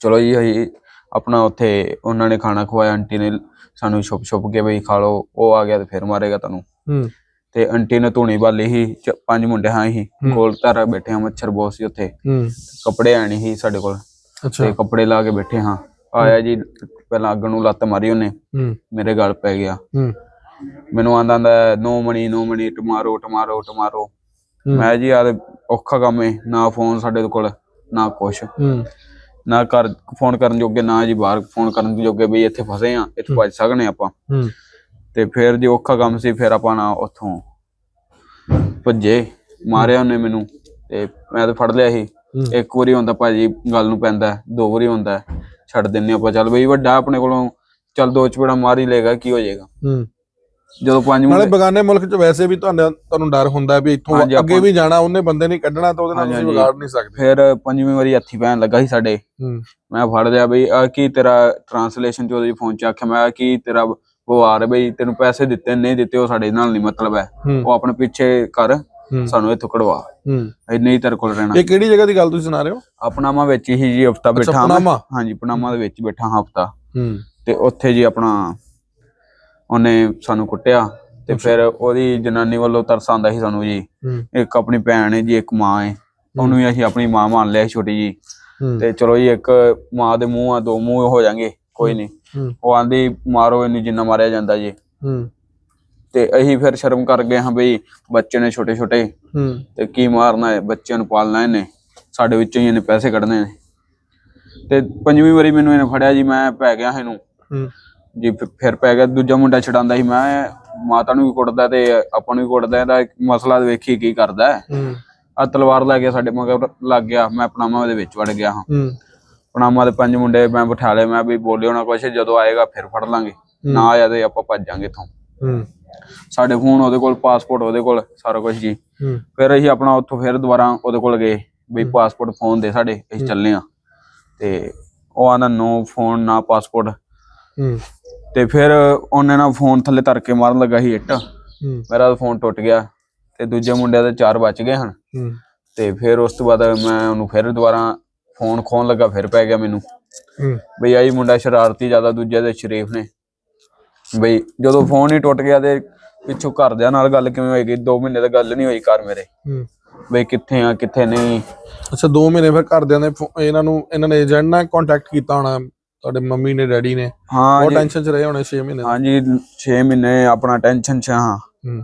ਚਲੋ ਜੀ ਅਸੀਂ ਆਪਣਾ ਉੱਥੇ ਉਹਨਾਂ ਨੇ ਖਾਣਾ ਖਵਾਇਆ ਆਂਟੀ ਨੇ ਸਾਨੂੰ ਛੁਪ ਛੁਪ ਕੇ ਬਈ ਖਾ ਲਓ ਉਹ ਆ ਗਿਆ ਤੇ ਫਿਰ ਮਾਰੇਗਾ ਤੁਹਾਨੂੰ ਹੂੰ। ਤੇ ਆਂਟੀ ਨੇ ਧੂਣੀ ਵਾਲੀ ਸੀ ਪੰਜ ਮੁੰਡੇ ਹਾਂ ਹੂੰ। ਗੋਲ ਧਾਰਾ ਬੈਠੇ ਹਾਂ ਮੱਛਰ ਬਹੁਤ ਸੀ ਉੱਥੇ। ਹੂੰ। ਕੱਪੜੇ ਆਣੀ ਸੀ ਸਾਡੇ ਕੋਲ। ਅੱਛਾ। ਤੇ ਕੱਪੜੇ ਲਾ ਕੇ ਬੈਠੇ ਹਾਂ। ਆਇਆ ਜੀ ਪਹਿਲਾਂ ਅੱਗ ਨੂੰ ਲੱਤ ਮਾਰੀ ਉਹਨੇ। ਹੂੰ। ਮੇਰੇ ਗਲ ਪੈ ਗਿਆ। ਹੂੰ। ਮੈਨੂੰ ਆਂਦਾ ਆਂਦਾ ਨੋ ਮਣੀ ਨੋ ਮਣੀ ਟਮਾਰੋ ਟਮਾਰੋ ਟਮਾਰੋ। ਮੈਂ ਜੀ ਯਾਰ ਔਖਾ ਕੰਮ ਏ ਨਾ ਫੋਨ ਸਾਡੇ ਕੋਲ ਨਾ ਕੁਛ। ਹੂੰ। ਨਾ ਘਰ ਫੋਨ ਕਰਨ ਜੋਗੇ ਨਾ ਜੀ ਬਾਹਰ ਫੋਨ ਕਰਨ ਜੋਗੇ ਬਈ ਇੱਥੇ ਫਸੇ ਆ ਇੱਥੇ ਭੱਜ ਸਕਨੇ ਆਪਾਂ। ਹੂੰ। ਤੇ ਫਿਰ ਜੀ ਔਖਾ ਕੰਮ ਸੀ ਫਿਰ ਆਪਾਂ ਨਾ ਉੱਥੋਂ ਭੱਜੇ। ਮਾਰਿਆ ਉਹਨੇ ਮੈਨੂੰ ਤੇ ਮੈਂ ਤਾਂ ਫੜ ਲਿਆ ਸੀ। ਇੱਕ ਵਾਰੀ ਹੁੰਦਾ ਭਾਜੀ ਗੱਲ ਨੂੰ ਪੈਂਦਾ ਦੋ ਵਾਰੀ ਹੁੰਦਾ। ਛੱਡ ਦਿੰਨੇ ਆਪਾਂ ਚੱਲ ਬਈ ਵੱਡਾ ਆਪਣੇ ਕੋਲੋਂ ਚੱਲ ਦੋ ਚਪੜਾ ਮਾਰ ਹੀ ਲੇਗਾ ਕੀ ਹੋ ਜਾਏਗਾ। ਹੂੰ। ਜਦੋਂ ਪੰਜ ਨਾਲੇ ਬਗਾਨੇ ਮੁਲਕ 'ਚ ਵੈਸੇ ਵੀ ਤੁਹਾਨੂੰ ਤੁਹਾਨੂੰ ਡਰ ਹੁੰਦਾ ਵੀ ਇੱਥੋਂ ਅੱਗੇ ਵੀ ਜਾਣਾ ਉਹਨੇ ਬੰਦੇ ਨਹੀਂ ਕੱਢਣਾ ਤਾਂ ਉਹਦੇ ਨਾਲ ਤੁਸੀਂ। ਵਿਗਾੜ ਨਹੀਂ ਸਕਦੇ। ਫਿਰ ਪੰਜਵੀਂ ਵਾਰੀ ਹੱਥੀ ਪੈਣ ਲੱਗਾ ਸੀ ਸਾਡੇ। ਮੈਂ ਫੜ ਲਿਆ ਬਈ ਆ ਕੀ ਤੇਰਾ ਟ੍ਰਾਂਸਲੇਸ਼ਨ ਚ ਉਹਦੇ ਫੋਨ ਚ ਆਖਿਆ ਮੈਂ ਕੀ ਤੇਰਾ ਹੈ ਬਈ ਤੈਨੂੰ ਪੈਸੇ ਦਿੱਤੇ ਨਹੀਂ ਦਿੱਤੇ ਉਹ ਸਾਡੇ ਨਾਲ ਨਹੀਂ ਮਤਲਬ ਹੈ। ਉਹ ਆਪਣੇ ਪਿੱਛੇ ਕਰ ਸਾਨੂੰ ਇੱਥੋਂ ਕਢਵਾ। ਇੰਨੇ ਹੀ ਤੇਰੇ ਕੋਲ ਰਹਿਣਾ ਇਹ ਕਿਹੜੀ ਜਗ੍ਹਾ ਦੀ ਗੱਲ ਤੁਸੀਂ ਸੁਣਾ ਰਹੇ ਹੋ? ਆਪਣਾਮਾ ਵਿੱਚ ਹੀ ਜੀ ਹਫਤਾ ਬੈਠਾ ਹਾਂਜੀ ਪਨਾਮਾ ਦੇ ਵਿੱਚ ਬੈਠਾ ਹਾਂ। ਹਫਤਾ ਤੇ ਉੱਥੇ ਜੀ ਆਪਣਾ ਉਹਨੇ ਸਾਨੂੰ ਕੁੱਟਿਆ ਤੇ ਫਿਰ ਉਹਦੀ ਜਨਾਨੀ ਵੱਲੋਂ ਤਰਸ ਆਂਦਾ ਸੀ ਸਾਨੂੰ ਜੀ। ਇੱਕ ਆਪਣੀ ਭੈਣ ਹੈ ਜੀ ਇੱਕ ਮਾਂ ਹੈ। ਉਹਨੂੰ ਵੀ ਅਸੀਂ ਆਪਣੀ ਮਾਂ ਮੰਨ ਲਿਆ ਛੋਟੀ ਜੀ। ਤੇ ਚਲੋ ਜੀ ਇੱਕ ਮਾਂ ਦੇ ਮੂੰਹ ਆ ਦੋ ਮੂੰਹ ਹੋ ਜਾਣਗੇ ਕੋਈ ਨਹੀਂ। ਉਹ ਆਂਦੀ ਮਾਰੋ ਇਹਨੂੰ ਜਿੰਨਾ ਮਾਰਿਆ ਜਾਂਦਾ ਜੀ। ਤੇ ਅਸੀਂ ਫਿਰ ਸ਼ਰਮ ਕਰ ਗਏ ਹਾਂ ਬਈ ਬੱਚੇ ਨੇ ਛੋਟੇ ਛੋਟੇ ਤੇ ਕੀ ਮਾਰਨਾ ਹੈ? ਬੱਚਿਆਂ ਨੂੰ ਪਾਲਣਾ ਇਹਨੇ। ਸਾਡੇ ਵਿੱਚੋਂ ਹੀ ਇਹਨੇ ਪੈਸੇ ਕੱਢਣੇ ਨੇ। ਤੇ ਪੰਜਵੀਂ ਵਾਰੀ ਮੈਨੂੰ ਇਹਨੇ ਫੜਿਆ ਜੀ ਮੈਂ ਪੈ ਗਿਆ ਇਹਨੂੰ। ਜੀ ਫਿਰ- ਪੈ ਗਿਆ ਦੂਜਾ ਮੁੰਡਾ ਛਡਾਉਂਦਾ ਸੀ ਮੈਂ ਮਾਤਾ ਨੂੰ ਵੀ ਕੁੱਟਦਾ ਤੇ ਆਪਾਂ ਨੂੰ ਵੀ ਕੁੱਟਦਾ ਇਹਦਾ ਮਸਲਾ ਵੇਖੀ ਕੀ ਕਰਦਾ। ਹੂੰ। ਆ ਤਲਵਾਰ ਲੈ ਕੇ ਸਾਡੇ ਮਗਰ ਲੱਗ ਗਿਆ ਮੈਂ ਪਨਾਮਾ ਉਹਦੇ ਵਿੱਚ ਵੜ ਗਿਆ ਹਾਂ। ਹੂੰ। ਪਨਾਮਾ ਦੇ ਪੰਜ ਮੁੰਡੇ ਮੈਂ ਬਿਠਾ ਲਏ ਮੈਂ ਵੀ ਬੋਲਿਓ ਨਾ ਕੁਛ ਜਦੋਂ ਆਏਗਾ ਫਿਰ ਫੜ ਲਾਂਗੇ। ਨਾ ਆਇਆ ਤੇ ਆਪਾਂ ਭੱਜ ਜਾਾਂਗੇ ਇੱਥੋਂ। ਹੂੰ। ਸਾਡੇ ਫੋਨ ਉਹਦੇ ਕੋਲ ਪਾਸਪੋਰਟ ਉਹਦੇ ਕੋਲ ਸਾਰਾ ਕੁਝ ਜੀ। ਹੂੰ। ਫਿਰ ਅਸੀਂ ਆਪਣਾ ਉੱਥੋਂ ਫਿਰ ਦੁਬਾਰਾ ਉਹਦੇ ਕੋਲ ਗਏ ਵੀ ਪਾਸਪੋਰਟ ਫੋਨ ਦੇ ਸਾਡੇ ਅਸੀਂ ਚੱਲੇ ਆ ਤੇ ਉਹ ਆਂਦਾ ਨੋ ਫੋਨ ਨਾ ਪਾਸਪੋਰਟ। ਹੂੰ। ਤੇ ਫਿਰ ਉਹਨੇ ਨਾ ਫੋਨ ਥੱਲੇ ਧਰ ਕੇ ਮਾਰਨ ਲੱਗਾ ਸੀ ਇੱਟ। ਹੂੰ। ਮੇਰਾ ਫੋਨ ਟੁੱਟ ਗਿਆ ਤੇ ਦੂਜੇ ਮੁੰਡਿਆਂ ਦੇ ਚਾਰ ਬਚ ਗਏ ਹਨ। ਹੂੰ। ਤੇ ਫਿਰ ਉਸ ਤੋਂ ਬਾਅਦ ਮੈਂ ਉਹਨੂੰ ਫਿਰ ਦੁਬਾਰਾ ਫੋਨ ਖੋਣ ਲੱਗਾ ਫਿਰ ਪੈ ਗਿਆ ਮੈਨੂੰ। ਹੂੰ। ਬਈ ਆਈ ਮੁੰਡਾ ਸ਼ਰਾਰਤੀ ਜ਼ਿਆਦਾ ਦੂਜੇ ਦੇ ਸ਼ਰੀਫ ਨੇ। ਬਈ ਜਦੋਂ ਫੋਨ ਹੀ ਟੁੱਟ ਗਿਆ ਤੇ ਪਿੱਛੋਂ ਘਰਦਿਆਂ ਨਾਲ ਗੱਲ ਕਿਵੇਂ ਹੋਏਗੀ 2 ਮਹੀਨੇ ਤੱਕ ਗੱਲ ਨਹੀਂ ਹੋਈ ਘਰ ਮੇਰੇ। ਹੂੰ। ਬਈ ਕਿੱਥੇ ਆ ਕਿੱਥੇ ਨਹੀਂ। ਅੱਛਾ 2 ਮਹੀਨੇ ਫਿਰ ਘਰਦਿਆਂ ਨੇ ਫੋ- ਇਹਨਾਂ ਨੂੰ ਇਹਨਾਂ ਨੇ ਏਜੰਟ ਨਾਲ ਕੰਟੈਕਟ ਕੀਤਾ ਹੋਣਾ। ਤੁਹਾਡੇ ਮੰਮੀ ਨੇ ਡੈਡੀ ਨੇ? ਹਾਂ ਬਹੁਤ ਜੀ। ਟੈਨਸ਼ਨ ਚ ਰਹੇ ਹੋਣੇ 6 ਮਹੀਨੇ? ਹਾਂਜੀ 6 ਮਹੀਨੇ ਆਪਣਾ ਟੈਨਸ਼ਨ ਚ ਹਾਂ। ਹੂੰ।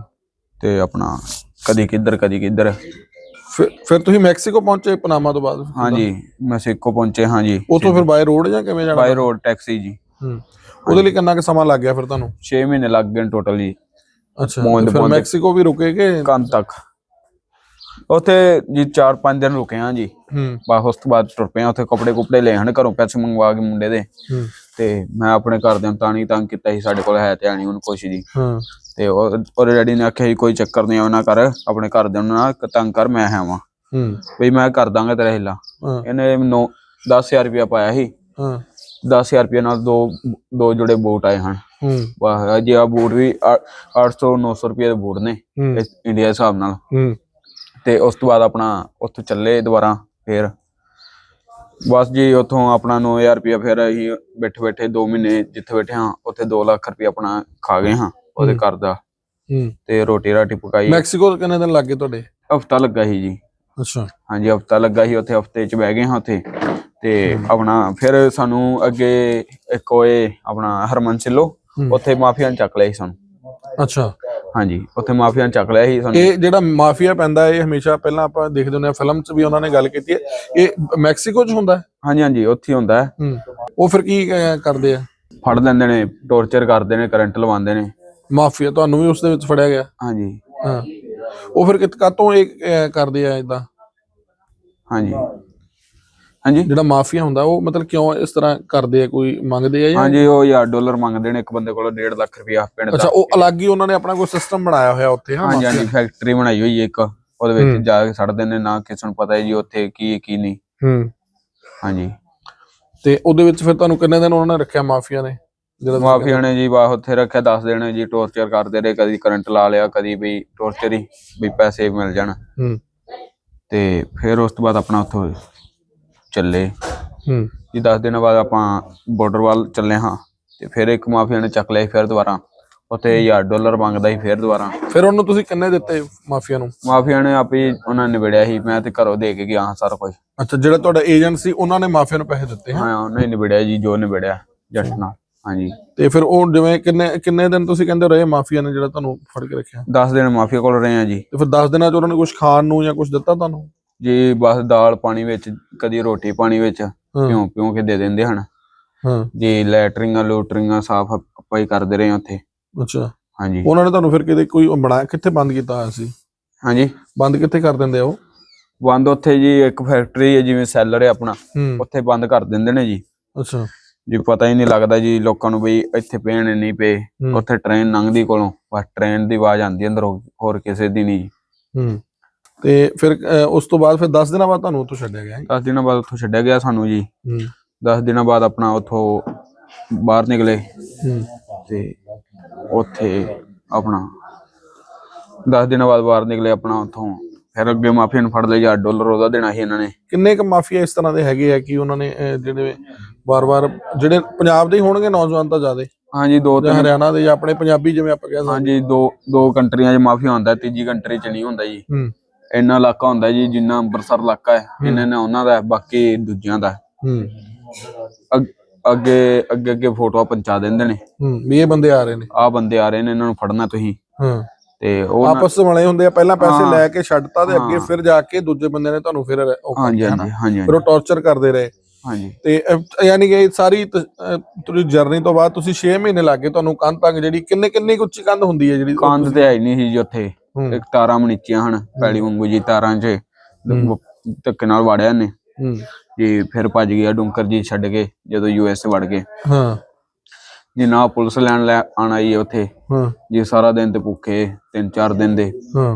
ਤੇ ਆਪਣਾ ਕਦੀ ਕਿੱਧਰ ਕਦੀ ਕਿੱਧਰ। ਫਿਰ ਫਿਰ ਤੁਸੀਂ ਮੈਕਸੀਕੋ ਪਹੁੰਚੇ ਪਨਾਮਾ ਤੋਂ ਬਾਅਦ? ਹਾਂਜੀ ਮੈਕਸੀਕੋ ਪਹੁੰਚੇ ਹਾਂ ਜੀ ਉਤੋਂ ਫਿਰ ਬਾਈ ਰੋਡ ਜਾਂ ਕਿਵੇਂ ਜਾਣਾ? ਬਾਈ ਰੋਡ ਟੈਕਸੀ ਜੀ। ਹੂੰ। ਉਹਦੇ ਲਈ ਕਿੰਨਾ ਕੁ ਸਮਾਂ ਲੱਗ ਗਿਆ ਫਿਰ ਤੁਹਾਨੂੰ? 6 ਮਹੀਨੇ ਲੱਗ ਗਏ ਟੋਟਲ ਜੀ। ਅੱਛਾ ਫਿਰ ਮੈਕਸੀਕੋ ਵੀ ਰੁਕੇ ਕਿ? ਕੰਨ ਤੱਕ। ਉੱਥੇ ਜੀ 4-5 ਦਿਨ ਰੁਕੇ ਹਾਂ ਜੀ। ਹੂੰ। ਬਸ ਉਸ ਤੋਂ ਬਾਅਦ ਟੁਰ ਪਏ ਹਾਂ ਉੱਥੇ ਕੱਪੜੇ ਕੁਪੜੇ ਲੈ ਹਨ ਘਰੋਂ ਪੈਸੇ ਮੰਗਵਾ ਕੇ ਮੁੰਡੇ ਦੇ। ਹੂੰ। ਤੇ ਮੈਂ ਆਪਣੇ ਘਰਦਿਆਂ ਨੂੰ ਤਾਂ ਨਹੀਂ ਤੰਗ ਕੀਤਾ ਸੀ ਸਾਡੇ ਕੋਲ ਹੈ ਤੇ ਆਣੀ ਉਹਨੂੰ ਕੁਛ ਜੀ। ਹਾਂ। ਤੇ ਉਹ ਉਹਦੇ ਡੈਡੀ ਨੇ ਆਖਿਆ ਸੀ ਕੋਈ ਚੱਕਰ ਨਹੀਂ ਆਉਣਾ ਕਰ ਆਪਣੇ ਘਰਦਿਆਂ ਨੂੰ ਨਾ ਤੰਗ ਕਰ ਮੈਂ ਹੈਵਾਂ ਹੂੰ। ਵੀ ਮੈਂ ਕਰ ਦਾਂਗਾ ਤੇਰਾ ਹਿੱਲਾ। ਇਹਨੇ ਮੈਨੂੰ 10000 ਰੁਪਇਆ ਪਾਇਆ ਸੀ। ਹਾਂ। 10000 ਰੁਪਏ ਨਾਲ ਦੋ ਦੋ ਜੋੜੇ ਬੂਟ ਆਏ ਹਨ। ਹੂੰ। ਵਾਹ ਜੀ ਆ ਬੂਟ ਵੀ 800 900 ਰੁਪਏ ਦੇ ਬੂਟ ਨੇ ਇੰਡੀਆ ਦੇ ਹਿਸਾਬ ਨਾਲ। ਹੂੰ। ਤੇ ਉਸ ਤੋਂ ਬਾਅਦ ਆਪਣਾ ਉੱਥੋਂ ਚੱਲੇ ਦੁਬਾਰਾ ਫੇਰ। ਬਸ ਜੀ ਉੱਥੋਂ ਆਪਣਾ 9000 ਰੁਪਇਆ ਫਿਰ ਅਸੀਂ ਬੈਠੇ ਬੈਠੇ 2 ਮਹੀਨੇ ਜਿੱਥੇ ਬੈਠੇ ਹਾਂ ਉੱਥੇ 2 ਲੱਖ ਰੁਪਇਆ ਆਪਣਾ ਖਾ ਗਏ ਹਾਂ ਉਹਦੇ ਘਰ ਦਾ। ਹੂੰ। ਤੇ ਰੋਟੀ ਰਾਟੀ ਪਕਾਈ। ਮੈਕਸੀਕੋ ਤੋਂ ਕਿੰਨੇ ਦਿਨ ਲੱਗੇ ਤੁਹਾਡੇ? ਹਫਤਾ ਲੱਗਾ ਸੀ ਜੀ। ਅੱਛਾ। ਹਾਂਜੀ ਹਫਤਾ ਲੱਗਾ ਸੀ ਉੱਥੇ ਹਫ਼ਤੇ ਚ ਬਹਿ ਗਏ ਹਾਂ ਉੱਥੇ। ਤੇ ਆਪਣਾ ਫਿਰ ਸਾਨੂੰ ਅੱਗੇ ਇੱਕ ਓਏ ਆਪਣਾ ਹਰਮਨ ਸਿੱਲੋ। ਉੱਥੇ ਮਾਫੀਆ ਚੱਕ ਲਿਆ ਸੀ ਸਾਨੂੰ। ਅੱਛਾ। ਹਾਂਜੀ ਉੱਥੇ ਮਾਫੀਆ ਨੇ ਚੱਕ ਲਿਆ ਸੀ ਸਾਨੂੰ। ਇਹ ਜਿਹੜਾ ਮਾਫੀਆ ਪੈਂਦਾ ਇਹ ਹਮੇਸ਼ਾ ਪਹਿਲਾਂ ਆਪਾਂ ਦੇਖਦੇ ਹੁੰਦੇ ਆ ਫਿਲਮ 'ਚ ਵੀ ਉਹਨਾਂ ਨੇ ਗੱਲ ਕੀਤੀ ਹੈ। ਇਹ ਮੈਕਸੀਕੋ 'ਚ ਹੁੰਦਾ ਹੈ? ਹਾਂਜੀ ਹਾਂਜੀ ਉੱਥੇ ਹੀ ਹੁੰਦਾ ਹੈ। ਹੂੰ ਉਹ ਫਿਰ ਕੀ ਅਹ, ਕਰਦੇ ਆ? ਫੜ ਲੈਂਦੇ ਨੇ ਟੌਰਚਰ ਕਰਦੇ ਨੇ ਕਰੰਟ ਲਵਾਉਂਦੇ ਨੇ। ਮਾਫੀਆ ਤੁਹਾਨੂੰ ਵੀ ਉਸ ਦੇ ਵਿੱਚ ਫੜਿਆ ਗਿਆ? ਹਾਂਜੀ। ਹਾਂ। ਉਹ ਫਿਰ ਕਿਤ ਕਾਤੋਂ ਇਹ ਅਹ, ਕਰਦੇ ਆ ਇਦਾਂ ਹਾਂਜੀ। ਹਾਂਜੀ। ਜਿਹੜਾ ਮਾਫੀਆ ਹੁੰਦਾ ਉਹ ਮਤਲਬ ਕਿਉਂ ਇਸ ਤਰ੍ਹਾਂ ਕਰਦੇ ਆ? ਕੋਈ ਮੰਗਦੇ ਆ ਜਾਂ? ਹਾਂਜੀ ਉਹ ਯਾਰ ਡਾਲਰ ਮੰਗਦੇ ਨੇ ਇੱਕ ਬੰਦੇ ਕੋਲੋਂ 1.5 ਲੱਖ ਰੁਪਇਆ ਪਿੰਡ ਅੱਛਾ ਦਾ। ਉਹ ਅਲੱਗ ਹੀ ਉਹਨਾਂ ਨੇ ਆਪਣਾ ਕੋਈ ਸਿਸਟਮ ਬਣਾਇਆ ਹੋਇਆ ਉੱਥੇ ਹਾਂ ਹਾਂਜੀ ਹਾਂਜੀ ਫੈਕਟਰੀ ਬਣਾਈ ਹੋਈ ਹੈ ਇੱਕ ਉਹਦੇ ਵਿੱਚ ਜਾ ਕੇ ਛੱਡਦੇ ਨੇ ਨਾ ਕਿਸੇ ਨੂੰ ਪਤਾ ਹੈ ਜੀ ਉੱਥੇ ਕੀ ਕੀ ਨਹੀਂ। ਹੂੰ। ਹਾਂਜੀ। ਤੇ ਉਹਦੇ ਵਿੱਚ ਫਿਰ ਤੁਹਾਨੂੰ ਕਿੰਨੇ ਦਿਨ ਉਹਨਾਂ ਨੇ ਰੱਖਿਆ ਮਾਫੀਆ ਨੇ? ਜਿਹੜਾ ਮਾਫੀਆ ਨੇ ਜੀ ਬਾਹ ਉੱਥੇ ਰੱਖਿਆ ਦੱਸ ਦੇਣੇ ਜੀ ਟੌਰਚਰ ਕਰਦੇ ਰਹੇ ਕਦੀ ਕਰੰਟ ਲਾ ਲਿਆ ਕਦੀ ਵੀ ਟੌਰਚਰ ਹੀ ਵੀ ਪੈਸੇ ਮਿਲ ਜਾਣ। ਹੂੰ। ਤੇ ਫਿਰ ਉਸ ਤੋਂ ਬਾਅਦ ਆਪਣਾ ਉੱਥੋਂ ਚੱਲੇ। ਹੂੰ। ਜੀ 10 ਦਿਨਾਂ ਬਾਅਦ ਆਪਾਂ ਬਾਰਡਰ ਵੱਲ ਚੱਲੇ ਹਾਂ ਤੇ ਫਿਰ ਇੱਕ ਮਾਫੀਆ ਨੇ ਚੱਕ ਲਿਆ ਸੀ ਫਿਰ ਦੁਬਾਰਾ। ਉੱਥੇ 1000 ਡਾਲਰ ਮੰਗਦਾ ਸੀ ਫਿਰ ਦੁਬਾਰਾ। ਫਿਰ ਉਹਨੂੰ ਤੁਸੀਂ ਕਿੰਨੇ ਦਿੱਤੇ ਮਾਫੀਆ ਨੂੰ? ਮਾਫੀਆ ਨੇ ਆਪੇ ਹੀ ਉਹਨਾਂ ਨੇ ਨਿਬੜਿਆ ਸੀ ਮੈਂ ਤੇ ਘਰੋਂ ਦੇ ਕੇ ਗਿਆ ਹਾਂ ਸਾਰਾ ਕੁਝ ਅੱਛਾ ਜਿਹੜਾ ਤੁਹਾਡਾ ਏਜੰਟ ਸੀ ਉਹਨਾਂ ਨੇ ਮਾਫੀਆ ਨੂੰ ਪੈਸੇ ਦਿੱਤੇ ਹਾਂ ਹਾਂ ਉਹਨੇ ਹੀ ਨਿਬੜਿਆ ਜੀ ਜੋ ਨਿਬੜਿਆ ਜੱਟ ਨਾਲ ਹਾਂਜੀ। ਤੇ ਫਿਰ ਉਹ ਜਿਵੇਂ ਕਿੰਨੇ ਕਿੰਨੇ ਦਿਨ ਤੁਸੀਂ ਕਹਿੰਦੇ ਰਹੇ ਮਾਫੀਆ ਨੇ ਜਿਹੜਾ ਤੁਹਾਨੂੰ ਫੜ ਕੇ ਰੱਖਿਆ? 10 ਦਿਨ ਮਾਫੀਆ ਕੋਲ ਰਹੇ ਆ ਜੀ। ਤੇ ਫਿਰ 10 ਦਿਨਾਂ ਚ ਉਹਨਾਂ ਨੇ ਕੁਝ ਖਾਣ ਨੂੰ ਜਾਂ ਕੁਝ ਦਿੱਤਾ ਤੁਹਾਨੂੰ? ਜੀ ਬਸ ਦਾਲ ਪਾਣੀ ਵਿੱਚ ਕਦੀ ਰੋਟੀ ਪਾਣੀ ਵਿੱਚ ਪਿਉਂ ਪਿਉਂ ਕੇ ਦੇ ਦਿੰਦੇ ਹਨ। ਹਾਂ। ਜੀ ਲੈਟਰਿੰਗਾਂ ਲੂਟਰਿੰਗਾਂ ਸਾਫ਼ ਆਪਾਂ ਹੀ ਕਰਦੇ ਰਹੇ ਉੱਥੇ। ਅੱਛਾ। ਹਾਂਜੀ। ਉਹਨਾਂ ਨੇ ਤੁਹਾਨੂੰ ਫਿਰ ਕਿਤੇ ਕੋਈ ਬਣਾ ਕਿੱਥੇ ਬੰਦ ਕੀਤਾ ਹੋਇਆ ਸੀ? ਹਾਂਜੀ। ਬੰਦ ਕਿੱਥੇ ਕਰ ਦਿੰਦੇ ਆ ਉਹ? ਬੰਦ ਉੱਥੇ ਜੀ ਇੱਕ ਫੈਕਟਰੀ ਹੈ ਜਿਵੇਂ ਸੈਲਰ ਹੈ ਆਪਣਾ। ਉੱਥੇ ਬੰਦ ਕਰ ਦਿੰਦੇ ਨੇ ਜੀ। ਅੱਛਾ। ਜੀ ਪਤਾ ਹੀ ਨਹੀਂ ਲੱਗਦਾ ਜੀ ਲੋਕਾਂ ਨੂੰ ਵੀ ਇੱਥੇ ਨੇ ਨਹੀਂ ਪਏ। ਉੱਥੇ ਟ੍ਰੇਨ ਲੰਘਦੀ ਕੋਲੋਂ ਬਸ ਟ੍ਰੇਨ ਦੀ ਆਵਾਜ਼ ਆਉਂਦੀ ਅੰਦਰੋਂ ਹੋਰ ਕਿਸੇ ਦੀ ਨਹੀਂ ਹੂੰ। ਤੇ ਫਿਰ ਅਹ, ਉਸ ਤੋਂ ਬਾਅਦ ਫਿਰ 10 ਦਿਨਾਂ ਬਾਅਦ ਤੁਹਾਨੂੰ ਉੱਥੋਂ ਛੱਡਿਆ ਗਿਆ ਹੈ 10 ਦਿਨਾਂ ਬਾਅਦ ਉੱਥੋਂ ਛੱਡਿਆ ਗਿਆ ਸਾਨੂੰ ਜੀ। ਹੂੰ। 10 ਦਿਨਾਂ ਬਾਅਦ ਆਪਣਾ ਉੱਥੋਂ ਬਾਹਰ ਨਿਕਲੇ। ਹੂੰ। ਤੇ ਉੱਥੇ ਆਪਣਾ 10 ਦਿਨਾਂ ਬਾਅਦ ਬਾਹਰ ਨਿਕਲੇ ਆਪਣਾ ਉੱਥੋਂ। ਫਿਰ ਅੱਗੇ ਮਾਫੀਆ ਨੂੰ ਫੜ ਲਿਆ ਯਾਰ ਡਾਲਰ ਉਹਦਾ ਦੇਣਾ ਸੀ ਇਹਨਾਂ ਨੇ। ਕਿੰਨੇ ਕ ਮਾਫੀਆ ਇਸ ਤਰ੍ਹਾਂ ਦੇ ਹੈਗੇ ਆ ਕਿ ਉਹਨਾਂ ਨੇ ਅਹ, ਜਿਹੜੇ ਵਾਰ-ਵਾਰ ਜਿਹੜੇ ਪੰਜਾਬ ਦੇ ਹੀ ਹੋਣਗੇ ਨੌਜਵਾਨ ਤਾਂ ਜ਼ਿਆਦੇ? ਹਾਂਜੀ ਦੋ ਜਾਂ ਤਿੰਨ ਹਰਿਆਣਾ ਦੇ ਜਾਂ ਆਪਣੇ ਪੰਜਾਬੀ ਜਿਵੇਂ ਆਪਾਂ ਕਹਿ ਸਕਦੇ ਹਾਂਜੀ ਦੋ ਦੋ ਕੰਟਰੀਆਂ 'ਚ ਮਾਫੀਆ ਹੁੰਦਾ ਤੀਜੀ ਕੰਟਰੀ 'ਚ ਨਹੀਂ ਹੁੰਦਾ ਜੀ। ਹੂੰ। ਇੰਨਾ ਇਲਾਕਾ ਹੁੰਦਾ ਜੀ ਜਿੰਨਾ ਅੰਮ੍ਰਿਤਸਰ ਇਲਾਕਾ ਹੈ ਇਹਨਾਂ ਨੇ ਉਹਨਾਂ ਦਾ ਹੈ, ਬਾਕੀ ਦੂਜਿਆਂ ਦਾ ਹੈ। ਹੂੰ। ਅੱਗ- ਅੱਗੇ ਅੱਗੇ ਅੱਗੇ ਫੋਟੋਆਂ ਪਹੁੰਚਾ ਦਿੰਦੇ ਨੇ। ਹੂੰ ਵੀ ਇਹ ਬੰਦੇ ਆ ਰਹੇ ਨੇ। ਆਹ ਬੰਦੇ ਆ ਰਹੇ ਨੇ ਇਹਨਾਂ ਨੂੰ ਫੜਨਾ ਤੁਸੀਂ। ਹਾਂ। ਤੇ ਉਹ ਨਾ- ਆਪਸ ਵਿੱਚ ਮਿਲੇ ਹੁੰਦੇ ਆ ਪਹਿਲਾਂ ਪੈਸੇ ਹਾਂ। ਲੈ ਕੇ ਛੱਡਤਾ ਤੇ ਅੱਗੇ ਹਾਂ। ਫਿਰ ਜਾ ਕੇ ਦੂਜੇ ਬੰਦੇ ਨੇ ਤੁਹਾਨੂੰ ਫਿਰ ਉਹ ਹਾਂਜੀ ਹਾਂਜੀ? ਹਾਂਜੀ ਫਿਰ ਉਹ ਟੌਰਚਰ ਕਰਦੇ ਰਹੇ। ਹਾਂਜੀ। ਤੇ ਅਹ, ਯਾਨੀ ਕਿ ਇਹ ਸਾਰੀ ਤ- ਅਹ, ਤੁਹਾਡੀ ਜਰਨੀ ਤੋਂ ਬਾਅਦ ਤੁਸੀਂ 6 ਮਹੀਨੇ ਲੱਗੇ ਤੁਹਾਨੂੰ ਕੰਧ ਤੱਕ ਜਿਹੜੀ ਕਿੰਨੇ ਕਿੰਨੀ ਕੁ ਉੱਚੀ ਕੰਧ ਹੁੰਦੀ ਹੈ ਜਿਹੜੀ ਕੰਧ ਤੇ ਹੈ ਹੀ ਨਹੀਂ ਸੀ ਜੀ ਉੱਥੇ। ਇੱਕ ਤਾਰਾਂ ਮਨੀਚੀਆਂ ਹਨ ਪੈਲੀ ਵਾਂਗੂ ਜੀ ਤਾਰਾਂ 'ਚ। ਧੱਕੇ ਨਾਲ ਵੜਿਆ ਨੇ ਜੀ ਫਿਰ ਭੱਜ ਗਿਆ ਡੁੰਕਰ ਜੀ ਛੱਡ ਕੇ ਜਦੋਂ ਯੂਐਸ ਵੜ ਗਏ। ਹਾਂ। ਜੀ ਨਾ ਪੁਲਿਸ ਲੈਣ ਲੈ ਆਣਾ ਜੀ ਉੱਥੇ ਹਾਂ। ਜੀ ਸਾਰਾ ਦਿਨ ਤੇ ਭੁੱਖੇ ਤਿੰਨ ਚਾਰ ਦਿਨ ਦੇ। ਹਾਂ।